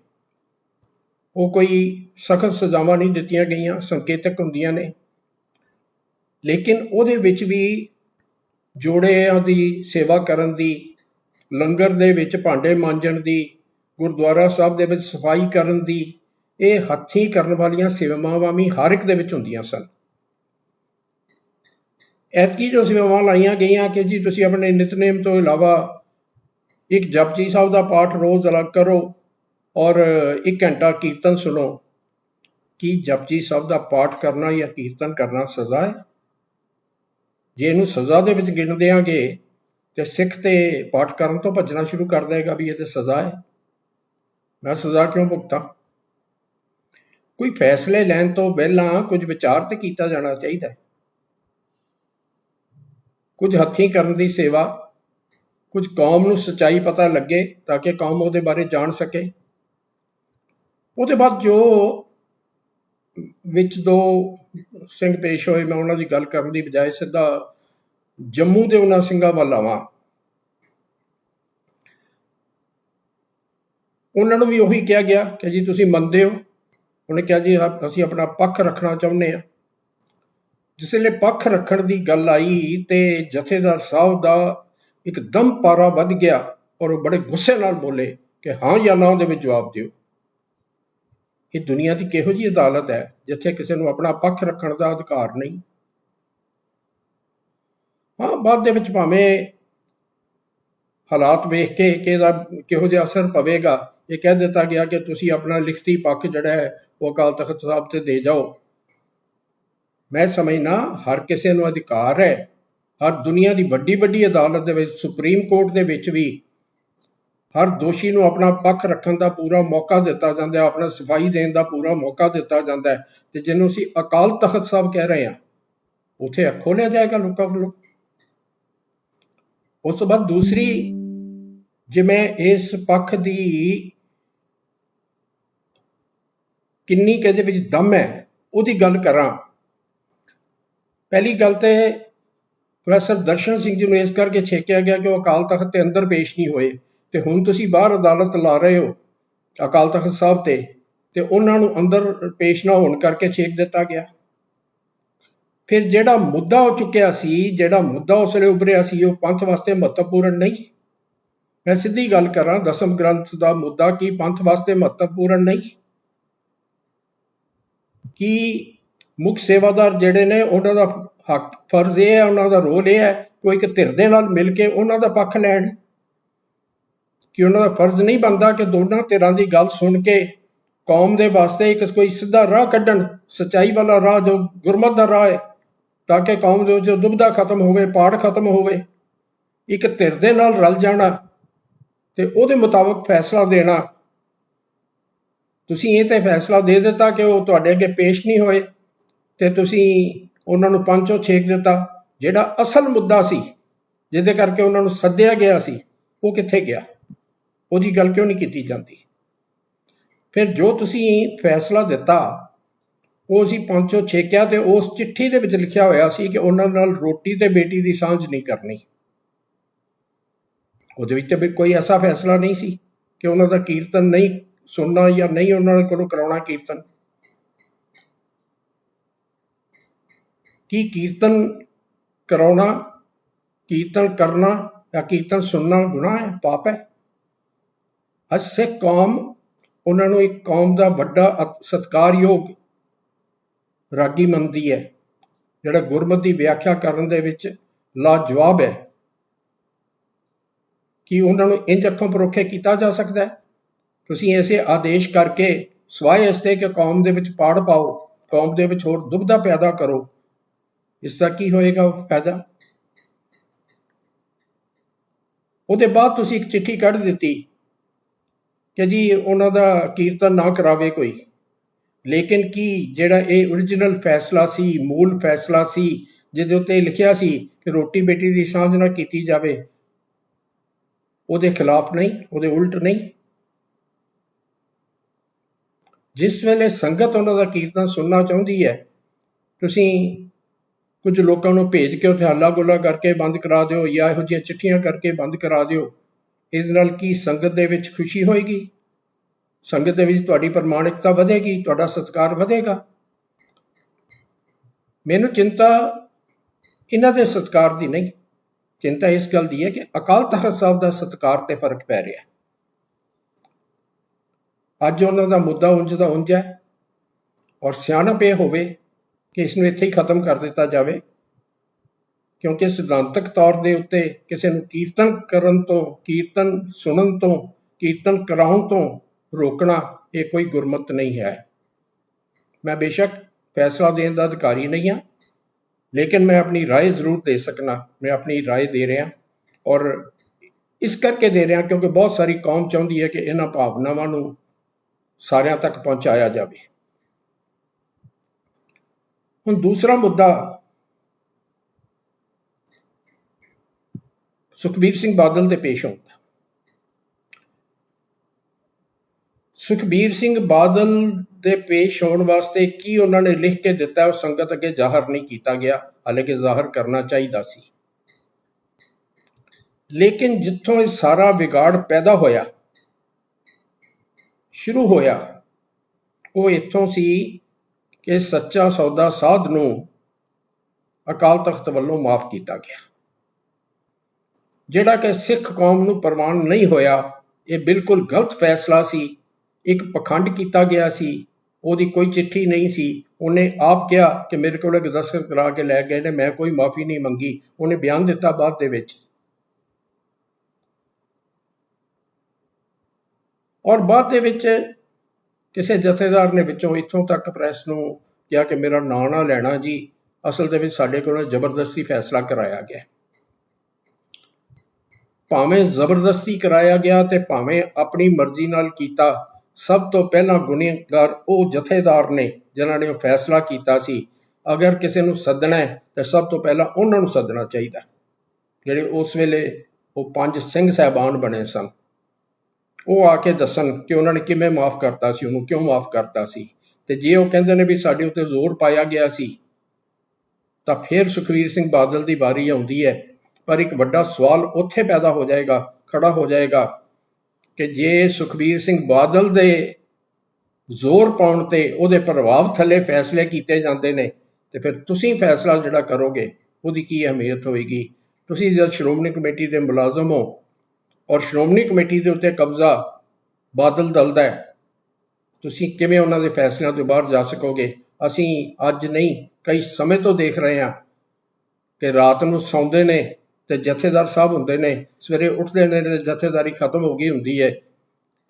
ਉਹ ਕੋਈ ਸਖਤ ਸਜ਼ਾਵਾਂ ਨਹੀਂ ਦਿੱਤੀਆਂ ਗਈਆਂ, ਸੰਕੇਤਕ ਹੁੰਦੀਆਂ ਨੇ। ਲੇਕਿਨ ਉਹਦੇ ਵਿੱਚ ਵੀ ਜੋੜਿਆਂ ਦੀ ਸੇਵਾ ਕਰਨ ਦੀ, ਲੰਗਰ ਦੇ ਵਿੱਚ ਭਾਂਡੇ ਮਾਂਜਣ ਦੀ, ਗੁਰਦੁਆਰਾ ਸਾਹਿਬ ਦੇ ਵਿੱਚ ਸਫ਼ਾਈ ਕਰਨ ਦੀ, ਇਹ ਹੱਥੀਂ ਕਰਨ ਵਾਲੀਆਂ ਸੇਵਾਵਾਂ ਵੀ ਹਰ ਇੱਕ ਦੇ ਵਿੱਚ ਹੁੰਦੀਆਂ ਸਨ। ਐਤਕੀ ਜੋ ਸੇਵਾਵਾਂ ਲਾਈਆਂ ਗਈਆਂ ਕਿ ਜੀ ਤੁਸੀਂ ਆਪਣੇ ਨਿਤਨੇਮ ਤੋਂ ਇਲਾਵਾ ਇੱਕ ਜਪਜੀ ਸਾਹਿਬ ਦਾ ਪਾਠ ਰੋਜ਼ ਅਲੱਗ ਕਰੋ ਔਰ ਇੱਕ ਘੰਟਾ ਕੀਰਤਨ ਸੁਣੋ, ਕੀ ਜਪਜੀ ਸਾਹਿਬ ਦਾ ਪਾਠ ਕਰਨਾ ਜਾਂ ਕੀਰਤਨ ਕਰਨਾ ਸਜ਼ਾ ਹੈ? ਜੇ ਇਹਨੂੰ ਸਜ਼ਾ ਦੇ ਵਿੱਚ ਗਿਣ ਦਿਆਂਗੇ ਤੇ ਸਿੱਖ ਤੇ ਪਾਠ ਕਰਨ ਤੋਂ ਭੱਜਣਾ ਸ਼ੁਰੂ ਕਰ ਦੇਗਾ ਵੀ ਇਹ ਤੇ ਸਜ਼ਾ ਹੈ। ਮੈਂ ਸਜ਼ਾ ਕਿਉਂ ਭੁਗਤਾਂ? ਕੋਈ ਫੈਸਲੇ ਲੈਣ ਤੋਂ ਪਹਿਲਾਂ ਕੁਝ ਵਿਚਾਰ ਤੇ ਕੀਤਾ ਜਾਣਾ ਚਾਹੀਦਾ ਹੈ। ਕੁਝ ਹੱਥੀਂ ਕਰਨ ਦੀ ਸੇਵਾ, ਕੁਝ ਕੌਮ ਨੂੰ ਸੱਚਾਈ ਪਤਾ ਲੱਗੇ ਤਾਂ ਕਿ ਕੌਮ ਉਹਦੇ ਬਾਰੇ ਜਾਣ ਸਕੇ। ਉਹਦੇ ਬਾਅਦ ਜੋ ਵਿੱਚ ਦੋ ਸਿੰਘ ਪੇਸ਼ ਹੋਏ, ਮੈਂ ਉਹਨਾਂ ਦੀ ਗੱਲ ਕਰਨ ਦੀ ਬਜਾਏ ਸਿੱਧਾ ਜੰਮੂ ਦੇ ਉਹਨਾਂ ਸਿੰਘਾਂ ਵੱਲ ਆਵਾਂ। ਉਹਨਾਂ ਨੂੰ ਵੀ ਉਹੀ ਕਿਹਾ ਗਿਆ ਕਿ ਜੀ ਤੁਸੀਂ ਮੰਨਦੇ ਹੋ। ਉਹਨੇ ਕਿਹਾ ਜੀ ਅਸੀਂ ਆਪਣਾ ਪੱਖ ਰੱਖਣਾ ਚਾਹੁੰਦੇ ਹਾਂ। ਜਿਸ ਪੱਖ ਰੱਖਣ ਦੀ ਗੱਲ ਆਈ ਤੇ ਜਥੇਦਾਰ ਸਾਹਿਬ ਦਾ ਇੱਕ ਦਮ ਪਾਰਾ ਵੱਧ ਗਿਆ ਔਰ ਉਹ ਬੜੇ ਗੁੱਸੇ ਨਾਲ ਬੋਲੇ ਕਿ ਹਾਂ ਜਾਂ ਨਾ ਦੇ ਵਿੱਚ ਜਵਾਬ ਦਿਓ। ਇਹ ਦੁਨੀਆ ਦੀ ਕਿਹੋ ਜੀ ਅਦਾਲਤ ਹੈ ਜਿੱਥੇ ਕਿਸੇ ਨੂੰ ਆਪਣਾ ਪੱਖ ਰੱਖਣ ਦਾ ਅਧਿਕਾਰ ਨਹੀਂ? ਹਾਂ, ਬਾਅਦ ਦੇ ਵਿੱਚ ਭਾਵੇਂ ਹਾਲਾਤ ਵੇਖ ਕੇ ਕਿ ਇਹਦਾ ਕਿਹੋ ਜਿਹਾ ਅਸਰ ਪਵੇਗਾ, ਇਹ ਕਹਿ ਦਿੱਤਾ ਗਿਆ ਕਿ ਤੁਸੀਂ ਆਪਣਾ ਲਿਖਤੀ ਪੱਖ ਜਿਹੜਾ ਹੈ ਉਹ ਅਕਾਲ ਤਖਤ ਸਾਹਿਬ ਤੇ ਦੇ ਜਾਓ। ਮੈਂ ਸਮਝਣਾ ਹਰ ਕਿਸੇ ਨੂੰ ਅਧਿਕਾਰ ਹੈ, ਹਰ ਦੁਨੀਆ ਦੀ ਵੱਡੀ ਵੱਡੀ ਅਦਾਲਤ ਦੇ ਵਿੱਚ, ਸੁਪਰੀਮ ਕੋਰਟ ਦੇ ਵਿੱਚ ਵੀ। ਹਰ ਦੋਸ਼ੀ ਨੂੰ ਆਪਣਾ ਪੱਖ ਰੱਖਣ ਦਾ ਪੂਰਾ ਮੌਕਾ ਦਿੱਤਾ ਜਾਂਦਾ ਹੈ, ਆਪਣਾ ਸਫ਼ਾਈ ਦੇਣ ਦਾ ਪੂਰਾ ਮੌਕਾ ਦਿੱਤਾ ਜਾਂਦਾ ਹੈ ਤੇ ਜਿਹਨੂੰ ਅਸੀਂ ਅਕਾਲ ਤਖਤ ਸਾਹਿਬ ਕਹਿ ਰਹੇ ਹਾਂ, ਉਥੇ ਲਿਆ ਜਾਏਗਾ ਲੋਕਾਂ ਕੋਲੋਂ ਉਸ ਤੋਂ ਬਾਅਦ ਦੂਸਰੀ ਜੇ ਮੈਂ ਇਸ ਪੱਖ ਦੀ ਕਿੰਨੀ ਕੁ ਵਿੱਚ ਦਮ ਹੈ, ਉਹਦੀ ਗੱਲ ਕਰਾਂ। ਪਹਿਲੀ ਗੱਲ ਤੇ ਪ੍ਰੋਫੈਸਰ ਦਰਸ਼ਨ ਸਿੰਘ ਜੀ ਨੂੰ ਇਸ ਕਰਕੇ ਛੇਕਿਆ ਗਿਆ ਕਿ ਉਹ ਅਕਾਲ ਤਖਤ ਦੇ ਅੰਦਰ ਪੇਸ਼ ਨਹੀਂ ਹੋਏ ਤੇ ਹੁਣ ਤੁਸੀਂ ਬਾਹਰ ਅਦਾਲਤ ਲਾ ਰਹੇ ਹੋ ਅਕਾਲ ਤਖਤ ਸਾਹਿਬ ਤੇ ਤੇ ਉਹਨਾਂ ਨੂੰ ਅੰਦਰ ਪੇਸ਼ ਨਾ ਹੋਣ ਕਰਕੇ ਛੇਕ ਦਿੱਤਾ ਗਿਆ। ਫਿਰ ਜਿਹੜਾ ਮੁੱਦਾ ਹੋ ਚੁੱਕਿਆ ਸੀ, ਜਿਹੜਾ ਮੁੱਦਾ ਉਸ ਵੇਲੇ ਉੱਭਰਿਆ ਸੀ, ਉਹ ਪੰਥ ਵਾਸਤੇ ਮਹੱਤਵਪੂਰਨ ਨਹੀਂ। ਮੈਂ ਸਿੱਧੀ ਗੱਲ ਕਰਾਂ, ਦਸਮ ਗ੍ਰੰਥ ਦਾ ਮੁੱਦਾ ਕੀ ਪੰਥ ਵਾਸਤੇ ਮਹੱਤਵਪੂਰਨ ਨਹੀਂ? ਕੀ ਮੁੱਖ ਸੇਵਾਦਾਰ ਜਿਹੜੇ ਨੇ, ਉਹਨਾਂ ਦਾ ਹੱਕ, ਫਰਜ਼ ਇਹ ਹੈ, ਉਹਨਾਂ ਦਾ ਰੋਲ ਇਹ ਹੈ, ਕੋਈ ਇੱਕ ਧਿਰ ਦੇ ਨਾਲ ਮਿਲ ਕੇ ਉਹਨਾਂ ਦਾ ਪੱਖ ਲੈਣ। ਕਿ ਉਹਨਾਂ ਦਾ ਫਰਜ਼ ਨਹੀਂ ਬਣਦਾ ਕਿ ਦੋਨਾਂ ਧਿਰਾਂ ਦੀ ਗੱਲ ਸੁਣ ਕੇ ਕੌਮ ਦੇ ਵਾਸਤੇ ਇੱਕ ਕੋਈ ਸਿੱਧਾ ਰਾਹ ਕੱਢਣ, ਸਚਾਈ ਵਾਲਾ ਰਾਹ ਜੋ ਗੁਰਮਤ ਦਾ ਰਾਹ ਹੈ, ਤਾਂ ਕਿ ਕੌਮ ਦੇ ਵਿੱਚ ਦੁਬਦਾ ਖਤਮ ਹੋਵੇ, ਪਾੜ ਖਤਮ ਹੋਵੇ, ਇੱਕ ਧਿਰ ਦੇ ਨਾਲ ਰਲ ਜਾਣਾ ਤੇ ਉਹਦੇ ਮੁਤਾਬਕ ਫੈਸਲਾ ਦੇਣਾ। ਤੁਸੀਂ ਇਹ ਤੇ ਫੈਸਲਾ ਦੇ ਦਿੱਤਾ ਕਿ ਉਹ ਤੁਹਾਡੇ ਅੱਗੇ ਪੇਸ਼ ਨਹੀਂ ਹੋਏ। ਤੇ ਤੁਸੀਂ ਉਹਨਾਂ ਨੂੰ ਪੰਚੋ ਛੇਕ ਦਿੱਤਾ, ਜਿਹੜਾ ਅਸਲ ਮੁੱਦਾ ਸੀ, ਜਿਹਦੇ ਕਰਕੇ ਉਹਨਾਂ ਨੂੰ ਸੱਦਿਆ ਗਿਆ ਸੀ, ਉਹ ਕਿੱਥੇ ਗਿਆ? ਉਹਦੀ ਗੱਲ ਕਿਉਂ ਨਹੀਂ ਕੀਤੀ ਜਾਂਦੀ? ਫਿਰ ਜੋ ਤੁਸੀਂ ਫੈਸਲਾ ਦਿੱਤਾ, ਉਹ ਅਸੀਂ ਪੰਚੋ ਛੇਕਿਆ ਤੇ ਉਸ ਚਿੱਠੀ ਦੇ ਵਿੱਚ ਲਿਖਿਆ ਹੋਇਆ ਸੀ ਕਿ ਉਹਨਾਂ ਨਾਲ ਰੋਟੀ ਤੇ ਬੇਟੀ ਦੀ ਸਾਂਝ ਨਹੀਂ ਕਰਨੀ। ਉਹਦੇ ਵਿੱਚ ਤੇ ਵੀ ਕੋਈ ਐਸਾ ਫੈਸਲਾ ਨਹੀਂ ਸੀ ਕਿ ਉਹਨਾਂ ਦਾ ਕੀਰਤਨ ਨਹੀਂ ਸੁਣਨਾ ਜਾਂ ਨਹੀਂ ਉਹਨਾਂ ਕੋਲੋਂ ਕਰਾਉਣਾ ਕੀਰਤਨ। ਕੀ ਕੀਰਤਨ ਕਰਾਉਣਾ, ਕੀਰਤਨ ਕਰਨਾ ਜਾਂ ਕੀਰਤਨ ਸੁਣਨਾ ਗੁਨਾਹ ਹੈ, ਪਾਪ ਹੈ? ਅੱਜ ਸਿੱਖ ਕੌਮ, ਉਹਨਾਂ ਨੂੰ ਇੱਕ ਕੌਮ ਦਾ ਵੱਡਾ ਅਤ- ਸਤਿਕਾਰਯੋਗ ਰਾਗੀ ਮੰਨਦੀ ਹੈ। ਜਿਹੜਾ ਗੁਰਮਤਿ ਦੀ ਵਿਆਖਿਆ ਕਰਨ ਦੇ ਵਿੱਚ ਲਾਜਵਾਬ ਹੈ। ਕਿ ਉਹਨਾਂ ਨੂੰ ਇੰਜ ਅੱਖੋਂ ਪਰੋਖੇ ਕੀਤਾ ਜਾ ਸਕਦਾ ਹੈ? ਤੁਸੀਂ ਐਸੇ ਆਦੇਸ਼ ਕਰਕੇ ਸਵਾਏ ਇਸ ਕਿ ਕੌਮ ਦੇ ਵਿੱਚ ਪਾੜ ਪਾਓ, ਕੌਮ ਦੇ ਵਿੱਚ ਹੋਰ ਦੁਬਦਾ ਪੈਦਾ ਕਰੋ। ਇਸ ਦਾ ਕੀ ਹੋਏਗਾ ਫਾਇਦਾ? ਉਹਦੇ ਬਾਅਦ ਤੁਸੀਂ ਇੱਕ ਚਿੱਠੀ ਕੱਢ ਦਿੱਤੀ ਕਿ ਜੀ ਉਹਨਾਂ ਦਾ ਕੀਰਤਨ ਨਾ ਕਰਾਵੇ ਕੋਈ। ਲੇਕਿਨ ਕੀ ਜਿਹੜਾ ਇਹ origignal ਫੈਸਲਾ ਸੀ, ਮੂਲ ਫੈਸਲਾ ਸੀ, ਜਿਹਦੇ ਉੱਤੇ ਲਿਖਿਆ ਸੀ ਕਿ ਰੋਟੀ ਬੇਟੀ ਦੀ ਸਾਂਝ ਨਾ ਕੀਤੀ ਜਾਵੇ, ਉਹਦੇ ਖਿਲਾਫ ਨਹੀਂ, ਉਹਦੇ ਉਲਟ ਨਹੀਂ। ਜਿਸ ਵੇਲੇ ਸੰਗਤ ਉਹਨਾਂ ਦਾ ਕੀਰਤਨ ਸੁਣਨਾ ਚਾਹੁੰਦੀ ਹੈ, ਤੁਸੀਂ ਕੁਝ ਲੋਕਾਂ ਨੂੰ ਭੇਜ ਕੇ ਉੱਥੇ ਹੱਲਾ ਗੁੱਲਾ ਕਰਕੇ ਬੰਦ ਕਰਾ ਦਿਓ ਜਾਂ ਇਹੋ ਜਿਹੀਆਂ ਚਿੱਠੀਆਂ ਕਰਕੇ ਬੰਦ ਕਰਾ ਦਿਓ, ਇਹਦੇ ਨਾਲ ਕੀ ਸੰਗਤ ਦੇ ਵਿੱਚ ਖੁਸ਼ੀ ਹੋਏਗੀ? ਸੰਗਤ ਦੇ ਵਿੱਚ ਤੁਹਾਡੀ ਪ੍ਰਮਾਣਿਕਤਾ ਵਧੇਗੀ, ਤੁਹਾਡਾ ਸਤਿਕਾਰ ਵਧੇਗਾ। ਮੈਨੂੰ ਚਿੰਤਾ ਇਹਨਾਂ ਦੇ ਸਤਿਕਾਰ ਦੀ ਨਹੀਂ, ਚਿੰਤਾ ਇਸ ਗੱਲ ਦੀ ਹੈ ਕਿ ਅਕਾਲ ਤਖਤ ਸਾਹਿਬ ਦਾ ਸਤਿਕਾਰ ਤੇ ਫ਼ਰਕ ਪੈ ਰਿਹਾ। ਅੱਜ ਉਹਨਾਂ ਦਾ ਮੁੱਦਾ ਉਂਝ ਦਾ ਉਂਝ ਹੈ ਔਰ ਸਿਆਣਪ ਇਹ ਹੋਵੇ ਕਿ ਇਸ ਨੂੰ ਇੱਥੇ ਹੀ ਖਤਮ ਕਰ ਦਿੱਤਾ ਜਾਵੇ ਕਿਉਂਕਿ ਸਿਧਾਂਤਕ ਤੌਰ ਦੇ ਉੱਤੇ ਕਿਸੇ ਨੂੰ ਕੀਰਤਨ ਕਰਨ ਤੋਂ ਕੀਰਤਨ ਸੁਣਨ ਤੋਂ ਕੀਰਤਨ ਕਰਾਉਣ ਤੋਂ ਰੋਕਣਾ ਇਹ ਕੋਈ ਗੁਰਮਤ ਨਹੀਂ ਹੈ ਮੈਂ ਬੇਸ਼ੱਕ ਫੈਸਲਾ ਦੇਣ ਦਾ ਅਧਿਕਾਰੀ ਨਹੀਂ ਹਾਂ ਲੇਕਿਨ ਮੈਂ ਆਪਣੀ رائے ਜ਼ਰੂਰ ਦੇ ਸਕਣਾ ਮੈਂ ਆਪਣੀ رائے ਦੇ ਰਿਹਾ ਔਰ ਇਸ ਕਰਕੇ ਦੇ ਰਿਹਾ ਕਿਉਂਕਿ ਬਹੁਤ ਸਾਰੀ ਕੌਮ ਚਾਹੁੰਦੀ ਹੈ ਕਿ ਇਹਨਾਂ ਭਾਵਨਾਵਾਂ ਨੂੰ ਸਾਰਿਆਂ ਤੱਕ ਪਹੁੰਚਾਇਆ ਜਾਵੇ ਹੁਣ ਦੂਸਰਾ ਮੁੱਦਾ ਸੁਖਬੀਰ ਸਿੰਘ ਬਾਦਲ ਦੇ ਪੇਸ਼ ਹੁੰਦਾ ਸੁਖਬੀਰ ਸਿੰਘ ਬਾਦਲ ਦੇ ਪੇਸ਼ ਹੋਣ ਵਾਸਤੇ ਕੀ ਉਹਨਾਂ ਨੇ ਲਿਖ ਕੇ ਦਿੱਤਾ, ਉਹ ਸੰਗਤ ਅੱਗੇ ਜ਼ਾਹਰ ਨਹੀਂ ਕੀਤਾ ਗਿਆ ਹਾਲਾਂਕਿ ਜ਼ਾਹਰ ਕਰਨਾ ਚਾਹੀਦਾ ਸੀ। ਲੇਕਿਨ ਜਿੱਥੋਂ ਇਹ ਸਾਰਾ ਵਿਗਾੜ ਪੈਦਾ ਹੋਇਆ, ਸ਼ੁਰੂ ਹੋਇਆ, ਉਹ ਇੱਥੋਂ ਸੀ ਕਿ ਸੱਚਾ ਸੌਦਾ ਸਾਧ ਨੂੰ ਅਕਾਲ ਤਖਤ ਵੱਲੋਂ ਮਾਫ ਕੀਤਾ ਗਿਆ। ਜਿਹੜਾ ਕਿ ਸਿੱਖ ਕੌਮ ਨੂੰ ਪ੍ਰਵਾਨ ਨਹੀਂ ਹੋਇਆ, ਇਹ ਬਿਲਕੁਲ ਗਲਤ ਫੈਸਲਾ ਸੀ। ਇੱਕ ਪਖੰਡ ਕੀਤਾ ਗਿਆ ਸੀ, ਉਹਦੀ ਕੋਈ ਚਿੱਠੀ ਨਹੀਂ ਸੀ। ਉਹਨੇ ਆਪ ਕਿਹਾ ਕਿ ਮੇਰੇ ਕੋਲ ਇੱਕ ਦਸਤਖਤ ਕਰਾ ਕੇ ਲੈ ਗਏ ਨੇ, ਮੈਂ ਕੋਈ ਮਾਫੀ ਨਹੀਂ ਮੰਗੀ। ਉਹਨੇ ਬਿਆਨ ਦਿੱਤਾ ਬਾਅਦ ਦੇ ਵਿੱਚ। ਔਰ ਬਾਅਦ ਦੇ ਵਿੱਚ ਕਿਸੇ ਜਥੇਦਾਰ ਨੇ ਵਿੱਚੋਂ ਇੱਥੋਂ ਤੱਕ ਪ੍ਰੈਸ ਨੂੰ ਕਿਹਾ ਕਿ ਮੇਰਾ ਨਾਂ ਨਾ ਲੈਣਾ ਜੀ, ਅਸਲ ਦੇ ਵਿੱਚ ਸਾਡੇ ਕੋਲੋਂ ਜ਼ਬਰਦਸਤੀ ਫੈਸਲਾ ਕਰਾਇਆ ਗਿਆ। ਭਾਵੇਂ ਜ਼ਬਰਦਸਤੀ ਕਰਾਇਆ ਗਿਆ ਤੇ ਭਾਵੇਂ ਆਪਣੀ ਮਰਜ਼ੀ ਨਾਲ ਕੀਤਾ, ਸਭ ਤੋਂ ਪਹਿਲਾਂ ਗੁਨੇਗਾਰ ਉਹ ਜਥੇਦਾਰ ਨੇ ਜਿਨ੍ਹਾਂ ਨੇ ਉਹ ਫੈਸਲਾ ਕੀਤਾ ਸੀ, ਅਗਰ ਕਿਸੇ ਨੂੰ ਸੱਦਣਾ ਹੈ ਤਾਂ ਸਭ ਤੋਂ ਪਹਿਲਾਂ ਉਹਨਾਂ ਨੂੰ ਸੱਦਣਾ ਚਾਹੀਦਾ। ਜਿਹੜੇ ਉਸ ਵੇਲੇ ਉਹ ਪੰਜ ਸਿੰਘ ਸਹਿਬਾਨ ਬਣੇ ਸਨ। ਉਹ ਆ ਕੇ ਦੱਸਣ ਕਿ ਉਹਨਾਂ ਨੇ ਕਿਵੇਂ ਮਾਫ ਕਰਤਾ ਸੀ, ਉਹਨੂੰ ਕਿਉਂ ਮਾਫ ਕਰਤਾ ਸੀ। ਤੇ ਜੇ ਉਹ ਕਹਿੰਦੇ ਨੇ ਵੀ ਸਾਡੇ ਉੱਤੇ ਜ਼ੋਰ ਪਾਇਆ ਗਿਆ ਸੀ, ਤਾਂ ਫਿਰ ਸੁਖਵੀਰ ਸਿੰਘ ਬਾਦਲ ਦੀ ਵਾਰੀ ਆਉਂਦੀ ਹੈ। ਪਰ ਇੱਕ ਵੱਡਾ ਸਵਾਲ ਉੱਥੇ ਪੈਦਾ ਹੋ ਜਾਏਗਾ, ਖੜਾ ਹੋ ਜਾਏਗਾ ਕਿ ਜੇ ਸੁਖਬੀਰ ਸਿੰਘ ਬਾਦਲ ਦੇ ਜ਼ੋਰ ਪਾਉਣ ਤੇ ਉਹਦੇ ਪ੍ਰਭਾਵ ਥੱਲੇ ਫੈਸਲੇ ਕੀਤੇ ਜਾਂਦੇ ਨੇ, ਤੇ ਫਿਰ ਤੁਸੀਂ ਫੈਸਲਾ ਜਿਹੜਾ ਕਰੋਗੇ, ਉਹਦੀ ਕੀ ਅਹਿਮੀਅਤ ਹੋਏਗੀ? ਤੁਸੀਂ ਜਦ ਸ਼੍ਰੋਮਣੀ ਕਮੇਟੀ ਦੇ ਮੁਲਾਜ਼ਮ ਹੋ ਔਰ ਸ਼੍ਰੋਮਣੀ ਕਮੇਟੀ ਦੇ ਉੱਤੇ ਕਬਜ਼ਾ ਬਾਦਲ ਦਲ ਦਾ ਹੈ। ਤੁਸੀਂ ਕਿਵੇਂ ਉਹਨਾਂ ਦੇ ਫੈਸਲਿਆਂ ਤੋਂ ਬਾਹਰ ਜਾ ਸਕੋਗੇ? ਅਸੀਂ ਅੱਜ ਨਹੀਂ, ਕਈ ਸਮੇਂ ਤੋਂ ਦੇਖ ਰਹੇ ਹਾਂ ਕਿ ਰਾਤ ਨੂੰ ਸੌਂਦੇ ਨੇ ਤੇ ਜਥੇਦਾਰ ਸਾਹਿਬ ਹੁੰਦੇ ਨੇ, ਸਵੇਰੇ ਉੱਠਦੇ ਨੇ ਤੇ ਜਥੇਦਾਰੀ ਖਤਮ ਹੋ ਗਈ ਹੁੰਦੀ ਹੈ।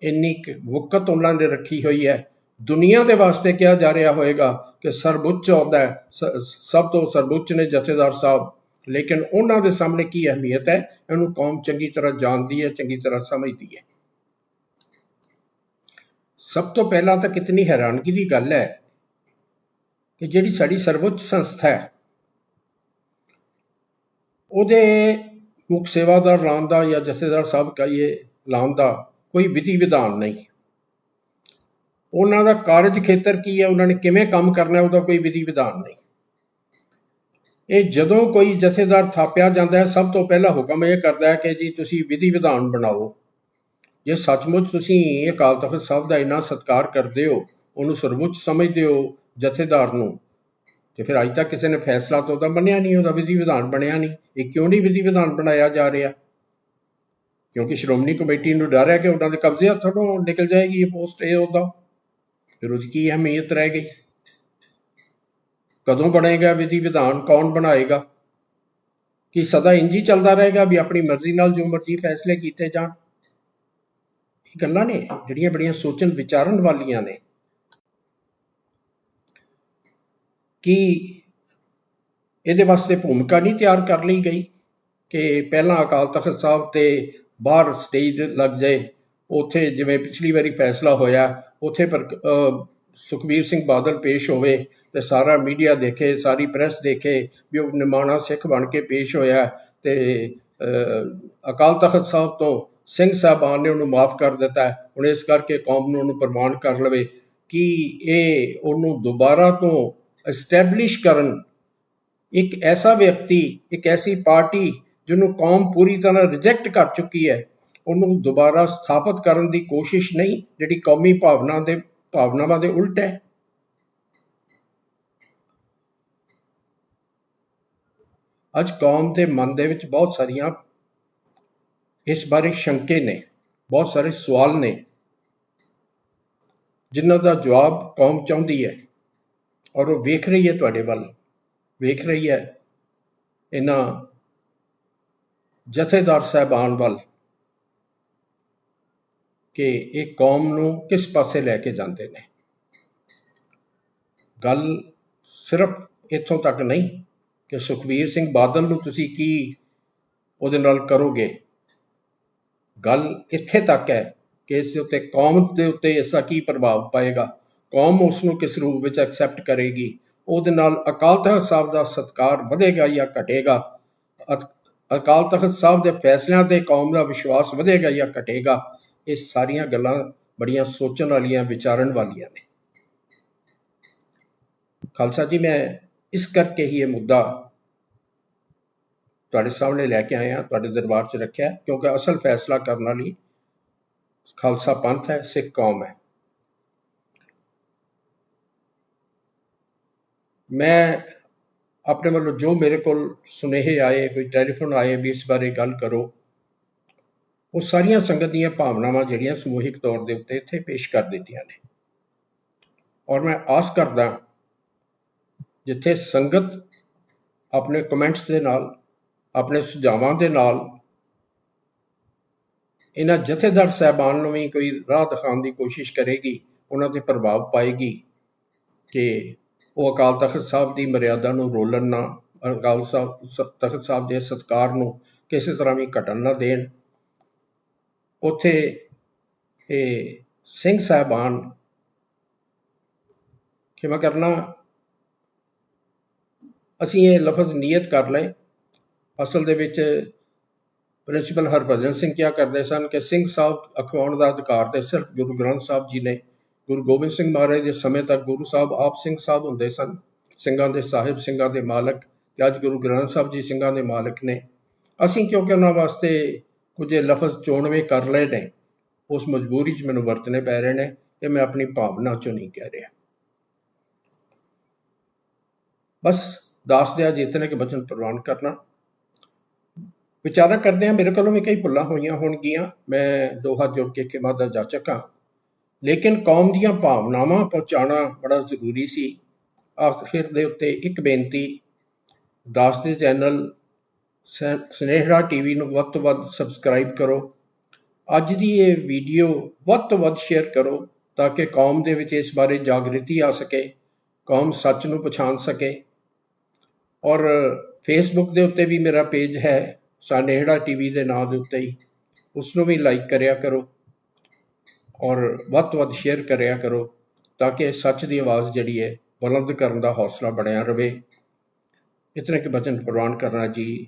ਇੰਨੀ ਕੁ ਵਕਤ ਉਹਨਾਂ ਨੇ ਰੱਖੀ ਹੋਈ ਹੈ। ਦੁਨੀਆ ਦੇ ਵਾਸਤੇ ਕਿਹਾ ਜਾ ਰਿਹਾ ਹੋਵੇਗਾ ਕਿ ਸਰਬੁੱਚ ਆਉਂਦਾ ਹੈ। ਸਭ ਤੋਂ ਸਰਬੁੱਚ ਨੇ ਜਥੇਦਾਰ ਸਾਹਿਬ। ਲੇਕਿਨ ਉਹਨਾਂ ਦੇ ਸਾਹਮਣੇ ਕੀ ਅਹਿਮੀਅਤ ਹੈ? ਇਹਨੂੰ ਕੌਮ ਚੰਗੀ ਤਰ੍ਹਾਂ ਜਾਣਦੀ ਹੈ, ਚੰਗੀ ਤਰ੍ਹਾਂ ਸਮਝਦੀ ਹੈ। ਸਭ ਤੋਂ ਪਹਿਲਾਂ ਤਾਂ ਕਿਤਨੀ ਹੈਰਾਨਗੀ ਦੀ ਗੱਲ ਹੈ ਕਿ ਜਿਹੜੀ ਸਾਡੀ ਸਰਵਉੱਚ ਸੰਸਥਾ ਹੈ, ਉਹਦੇ ਮੁੱਖ ਸੇਵਾਦਾਰ ਲਾਉਣ ਦਾ ਜਾਂ ਜਥੇਦਾਰ ਸਾਹਿਬ ਕਹੀਏ ਲਾਉਣ ਦਾ ਕੋਈ ਵਿਧੀ ਵਿਧਾਨ ਨਹੀਂ। ਉਹਨਾਂ ਦਾ ਕਾਰਜ ਖੇਤਰ ਕੀ ਹੈ? ਉਹਨਾਂ ਨੇ ਕਿਵੇਂ ਕੰਮ ਕਰਨਾ ਉਹਦਾ ਕੋਈ ਵਿਧੀ ਵਿਧਾਨ ਨਹੀਂ। ਇਹ ਜਦੋਂ ਕੋਈ ਜਥੇਦਾਰ ਥਾਪਿਆ ਜਾਂਦਾ ਹੈ, ਸਭ ਤੋਂ ਪਹਿਲਾ ਹੁਕਮ ਇਹ ਕਰਦਾ ਹੈ ਕਿ ਜੀ ਤੁਸੀਂ ਵਿਧੀ ਵਿਧਾਨ ਬਣਾਓ। ਜੇ ਸੱਚਮੁੱਚ ਤੁਸੀਂ ਇਹ ਅਕਾਲ ਤਖਤ ਸਾਹਿਬ ਦਾ ਇੰਨਾ ਸਤਿਕਾਰ ਕਰਦੇ ਹੋ, ਉਹਨੂੰ ਸਰਵਉੱਚ ਸਮਝਦੇ ਹੋ ਜਥੇਦਾਰ ਨੂੰ, ਤੇ ਫਿਰ ਅੱਜ ਤੱਕ ਕਿਸੇ ਨੇ ਫੈਸਲਾ ਤਾਂ ਉਹਦਾ ਮੰਨਿਆ ਨਹੀਂ, ਉਹਦਾ ਵਿਧੀ ਵਿਧਾਨ ਬਣਿਆ ਨਹੀਂ। ਇਹ ਕਿਉਂ ਨਹੀਂ ਵਿਧੀ ਵਿਧਾਨ ਬਣਾਇਆ ਜਾ ਰਿਹਾ? ਕਿਉਂਕਿ ਸ਼੍ਰੋਮਣੀ ਕਮੇਟੀ ਨੂੰ ਡਰ ਹੈ ਕਿ ਉਹਨਾਂ ਦੇ ਕਬਜ਼ੇ ਹੱਥੋਂ ਨਿਕਲ ਜਾਏਗੀ ਇਹ ਪੋਸਟ, ਇਹ ਉਹਦਾ। ਫਿਰ ਉਹਦੀ ਕੀ ਅਹਿਮੀਅਤ ਰਹਿ ਗਈ? ਕਦੋਂ ਬਣੇਗਾ ਵਿਧੀ ਵਿਧਾਨ? ਕੌਣ ਬਣਾਏਗਾ? ਕਿ ਸਦਾ ਇੰਜ ਚੱਲਦਾ ਰਹੇਗਾ ਵੀ ਆਪਣੀ ਮਰਜ਼ੀ ਨਾਲ ਜੋ ਮਰਜ਼ੀ ਫੈਸਲੇ ਕੀਤੇ ਜਾਣ? ਇਹ ਗੱਲਾਂ ਨੇ ਜਿਹੜੀਆਂ ਬੜੀਆਂ ਸੋਚਣ ਵਿਚਾਰਨ ਵਾਲੀਆਂ ਨੇ। ਕਿ ਇਹਦੇ ਵਾਸਤੇ ਭੂਮਿਕਾ ਨਹੀਂ ਤਿਆਰ ਕਰ ਲਈ ਗਈ ਕਿ ਪਹਿਲਾਂ ਅਕਾਲ ਤਖਤ ਸਾਹਿਬ ਤੇ ਬਾਹਰ ਸਟੇਜ ਲੱਗ ਜਾਏ? ਉੱਥੇ ਜਿਵੇਂ ਪਿਛਲੀ ਵਾਰੀ ਫੈਸਲਾ ਹੋਇਆ, ਉੱਥੇ ਪਰ ਸੁਖਬੀਰ ਸਿੰਘ ਬਾਦਲ ਪੇਸ਼ ਹੋਵੇ ਤੇ ਸਾਰਾ ਮੀਡੀਆ ਦੇਖੇ, ਸਾਰੀ ਪ੍ਰੈਸ ਦੇਖੇ ਵੀ ਉਹ ਨਿਮਾਣਾ ਸਿੱਖ ਬਣ ਕੇ ਪੇਸ਼ ਹੋਇਆ ਤੇ ਅਕਾਲ ਤਖਤ ਸਾਹਿਬ ਤੋਂ ਸਿੰਘ ਸਾਹਿਬਾਨ ਨੇ ਉਹਨੂੰ ਮਾਫ ਕਰ ਦਿੱਤਾ। ਹੁਣ ਇਸ ਕਰਕੇ ਕੌਮ ਨੂੰ ਉਹਨੂੰ ਪ੍ਰਮਾਣ ਕਰ ਲਵੇ ਕਿ ਇਹ ਉਹਨੂੰ ਦੁਬਾਰਾ ਤੋਂ ਐਸਟੈਬਲਿਸ਼ ਕਰਨ ਇੱਕ ਐਸਾ ਵਿਅਕਤੀ, ਇੱਕ ਐਸੀ ਪਾਰਟੀ ਜਿਹਨੂੰ ਕੌਮ ਪੂਰੀ ਤਰ੍ਹਾਂ ਰਿਜੈਕਟ ਕਰ ਚੁੱਕੀ ਹੈ, ਉਹਨੂੰ ਦੁਬਾਰਾ ਸਥਾਪਿਤ ਕਰਨ ਦੀ ਕੋਸ਼ਿਸ਼ ਨਹੀਂ, ਜਿਹੜੀ ਕੌਮੀ ਭਾਵਨਾ ਦੇ ਭਾਵਨਾਵਾਂ ਦੇ ਉਲਟ ਹੈ। ਅੱਜ ਕੌਮ ਦੇ ਮਨ ਦੇ ਵਿੱਚ ਬਹੁਤ ਸਾਰੀਆਂ ਇਸ ਬਾਰੇ ਸ਼ੰਕੇ ਨੇ, ਬਹੁਤ ਸਾਰੇ ਸਵਾਲ ਨੇ। ਜਿਨ੍ਹਾਂ ਦਾ ਜਵਾਬ ਕੌਮ ਚਾਹੁੰਦੀ ਹੈ ਔਰ ਉਹ ਵੇਖ ਰਹੀ ਹੈ ਤੁਹਾਡੇ ਵੱਲ, ਵੇਖ ਰਹੀ ਹੈ। ਇਹਨਾਂ ਜਥੇਦਾਰ ਸਾਹਿਬਾਨ ਵੱਲ ਕਿ ਇਹ ਕੌਮ ਨੂੰ ਕਿਸ ਪਾਸੇ ਲੈ ਕੇ ਜਾਂਦੇ ਨੇ? ਗੱਲ ਸਿਰਫ ਇੱਥੋਂ ਤੱਕ ਨਹੀਂ ਕਿ ਸੁਖਬੀਰ ਸਿੰਘ ਬਾਦਲ ਨੂੰ ਤੁਸੀਂ ਕੀ ਉਹਦੇ ਨਾਲ ਕਰੋਗੇ? ਗੱਲ ਇੱਥੇ ਤੱਕ ਹੈ ਕਿ ਇਸ ਦੇ ਉੱਤੇ ਕੌਮ ਦੇ ਉੱਤੇ ਇਸ ਦਾ ਕੀ ਪ੍ਰਭਾਵ ਪਾਏਗਾ? ਕੌਮ ਉਸ ਨੂੰ ਕਿਸ ਰੂਪ ਵਿੱਚ ਐਕਸੈਪਟ ਕਰੇਗੀ? ਉਹਦੇ ਨਾਲ ਅਕਾਲ ਤਖਤ ਸਾਹਿਬ ਦਾ ਸਤਕਾਰ ਵਧੇਗਾ ਜਾਂ ਘਟੇਗਾ? ਅਕ- ਅਕਾਲ ਤਖਤ ਸਾਹਿਬ ਦੇ ਫੈਸਲਿਆਂ ਤੇ ਕੌਮ ਦਾ ਵਿਸ਼ਵਾਸ ਵਧੇਗਾ ਜਾਂ ਘਟੇਗਾ? ਇਹ ਸਾਰੀਆਂ ਗੱਲਾਂ ਬੜੀਆਂ ਸੋਚਣ ਵਾਲੀਆਂ, ਵਿਚਾਰਨ ਵਾਲੀਆਂ ਨੇ। ਖਾਲਸਾ ਜੀ, ਮੈਂ ਇਸ ਕਰਕੇ ਹੀ ਇਹ ਮੁੱਦਾ ਤੁਹਾਡੇ ਸਾਹਮਣੇ ਲੈ ਕੇ ਆਇਆ, ਤੁਹਾਡੇ ਦਰਬਾਰ 'ਚ ਰੱਖਿਆ, ਕਿਉਂਕਿ ਅਸਲ ਫੈਸਲਾ ਕਰਨ ਵਾਲੀ ਖਾਲਸਾ ਪੰਥ ਹੈ, ਸਿੱਖ ਕੌਮ ਹੈ। ਮੈਂ ਆਪਣੇ ਵੱਲੋਂ ਜੋ ਮੇਰੇ ਕੋਲ ਸੁਨੇਹੇ ਆਏ, ਕੋਈ ਟੈਲੀਫੋਨ ਆਏ, ਵੀ ਇਸ ਬਾਰੇ ਗੱਲ ਕਰੋ ਉਹ ਸਾਰੀਆਂ ਸੰਗਤ ਦੀਆਂ ਭਾਵਨਾਵਾਂ ਜਿਹੜੀਆਂ ਸਮੂਹਿਕ ਤੌਰ ਦੇ ਉੱਤੇ ਇੱਥੇ ਪੇਸ਼ ਕਰ ਦਿੱਤੀਆਂ ਨੇ। ਔਰ ਮੈਂ ਆਸ ਕਰਦਾ ਜਿੱਥੇ ਸੰਗਤ ਆਪਣੇ ਕਮੈਂਟਸ ਦੇ ਨਾਲ, ਆਪਣੇ ਸੁਝਾਵਾਂ ਦੇ ਨਾਲ, ਇਹਨਾਂ ਜਥੇਦਾਰ ਸਾਹਿਬਾਨ ਨੂੰ ਵੀ ਕੋਈ ਰਾਹ ਦਿਖਾਉਣ ਦੀ ਕੋਸ਼ਿਸ਼ ਕਰੇਗੀ, ਉਹਨਾਂ ਤੇ ਪ੍ਰਭਾਵ ਪਾਏਗੀ ਕਿ ਉਹ ਅਕਾਲ ਤਖਤ ਸਾਹਿਬ ਦੀ ਮਰਿਆਦਾ ਨੂੰ ਰੋਲਣ ਨਾ, ਅਕਾਲ ਸਾਹਿਬ ਤਖਤ ਸਾਹਿਬ ਦੇ ਸਤਕਾਰ ਨੂੰ ਕਿਸੇ ਤਰ੍ਹਾਂ ਵੀ ਘਟਣ ਨਾ ਦੇਣ। ਉੱਥੇ, ਇਹ ਸਿੰਘ ਸਾਹਿਬਾਨ ਖਿਮਾ ਕਰਨਾ, ਅਸੀਂ ਇਹ ਲਫ਼ਜ਼ ਨੀਅਤ ਕਰ ਲਏ। ਅਸਲ ਦੇ ਵਿੱਚ ਪ੍ਰਿੰਸੀਪਲ ਹਰਭਜਨ ਸਿੰਘ ਕਿਹਾ ਕਰਦੇ ਸਨ ਕਿ ਸਿੰਘ ਸਾਹਿਬ ਅਖਵਾਉਣ ਦਾ ਅਧਿਕਾਰ ਤੇ ਸਿਰਫ ਗੁਰੂ ਗ੍ਰੰਥ ਸਾਹਿਬ ਜੀ ਨੇ, ਗੁਰੂ ਗੋਬਿੰਦ ਸਿੰਘ ਮਹਾਰਾਜ ਦੇ ਸਮੇਂ ਤੱਕ ਗੁਰੂ ਸਾਹਿਬ ਆਪ ਸਿੰਘ ਸਾਹਿਬ ਹੁੰਦੇ ਸਨ। ਸਿੰਘਾਂ ਦੇ ਸਾਹਿਬ, ਸਿੰਘਾਂ ਦੇ ਮਾਲਕ ਕਿ ਅੱਜ ਗੁਰੂ ਗ੍ਰੰਥ ਸਾਹਿਬ ਜੀ ਸਿੰਘਾਂ ਦੇ ਮਾਲਕ ਨੇ। ਅਸੀਂ ਕਿਉਂਕਿ ਉਹਨਾਂ ਵਾਸਤੇ ਕੁਝ ਇਹ ਲਫ਼ਜ਼ ਚੋਣਵੇਂ ਕਰ ਲਏ ਨੇ। ਉਸ ਮਜਬੂਰੀ 'ਚ ਮੈਨੂੰ ਵਰਤਨੇ ਪੈ ਰਹੇ ਨੇ ਇਹ ਮੈਂ ਆਪਣੀ ਭਾਵਨਾ 'ਚੋਂ ਨਹੀਂ ਕਹਿ ਰਿਹਾ। ਬਸ ਦਾਸ ਦਿਆ ਜਿਤਨੇ ਕੇ ਬਚਨ ਪ੍ਰਵਾਨ ਕਰਨਾ। ਵਿਚਾਰਾ ਕਰਦੇ ਆ, ਮੇਰੇ ਕੋਲੋਂ ਵੀ ਕਈ ਭੁੱਲਾਂ ਹੋਈਆਂ ਹੋਣਗੀਆਂ। ਮੈਂ ਦੋ ਹੱਥ ਜੋੜ ਕੇ ਖਿਮਾ ਦਾ ਜਾਚਕ ਹਾਂ। ਲੇਕਿਨ ਕੌਮ ਦੀਆਂ ਭਾਵਨਾਵਾਂ ਪਹੁੰਚਾਉਣਾ ਬੜਾ ਜ਼ਰੂਰੀ ਸੀ। ਆਖਿਰ ਦੇ ਉੱਤੇ ਇੱਕ ਬੇਨਤੀ ਦਾਸ ਦੇ ਚੈਨਲ ਸਨੇਹੜਾ ਟੀਵੀ ਨੂੰ ਵੱਧ ਤੋਂ ਵੱਧ ਸਬਸਕ੍ਰਾਈਬ ਕਰੋ। ਅੱਜ ਦੀ ਇਹ ਵੀਡੀਓ ਵੱਧ ਤੋਂ ਵੱਧ ਸ਼ੇਅਰ ਕਰੋ ਤਾਂ ਕਿ ਕੌਮ ਦੇ ਵਿੱਚ ਇਸ ਬਾਰੇ ਜਾਗ੍ਰਿਤੀ ਆ ਸਕੇ, ਕੌਮ ਸੱਚ ਨੂੰ ਪਛਾਣ ਸਕੇ। ਔਰ ਫੇਸਬੁੱਕ ਦੇ ਉੱਤੇ ਵੀ ਮੇਰਾ ਪੇਜ ਹੈ ਸਾਨੇਹੜਾ ਟੀਵੀ ਦੇ ਨਾਂ ਦੇ ਉੱਤੇ ਹੀ। ਉਸ ਨੂੰ ਵੀ ਲਾਈਕ ਕਰਿਆ ਕਰੋ ਔਰ ਵੱਧ ਤੋਂ ਵੱਧ ਸ਼ੇਅਰ ਕਰਿਆ ਕਰੋ ਤਾਂ ਕਿ ਸੱਚ ਦੀ ਆਵਾਜ਼ ਜਿਹੜੀ ਹੈ ਬੁਲੰਦ ਕਰਨ ਦਾ ਹੌਸਲਾ ਬਣਿਆ ਰਵੇ ਇਤਨੇ ਕੇ ਬਚਨ ਪ੍ਰਵਾਨ ਕਰਨਾ ਜੀ।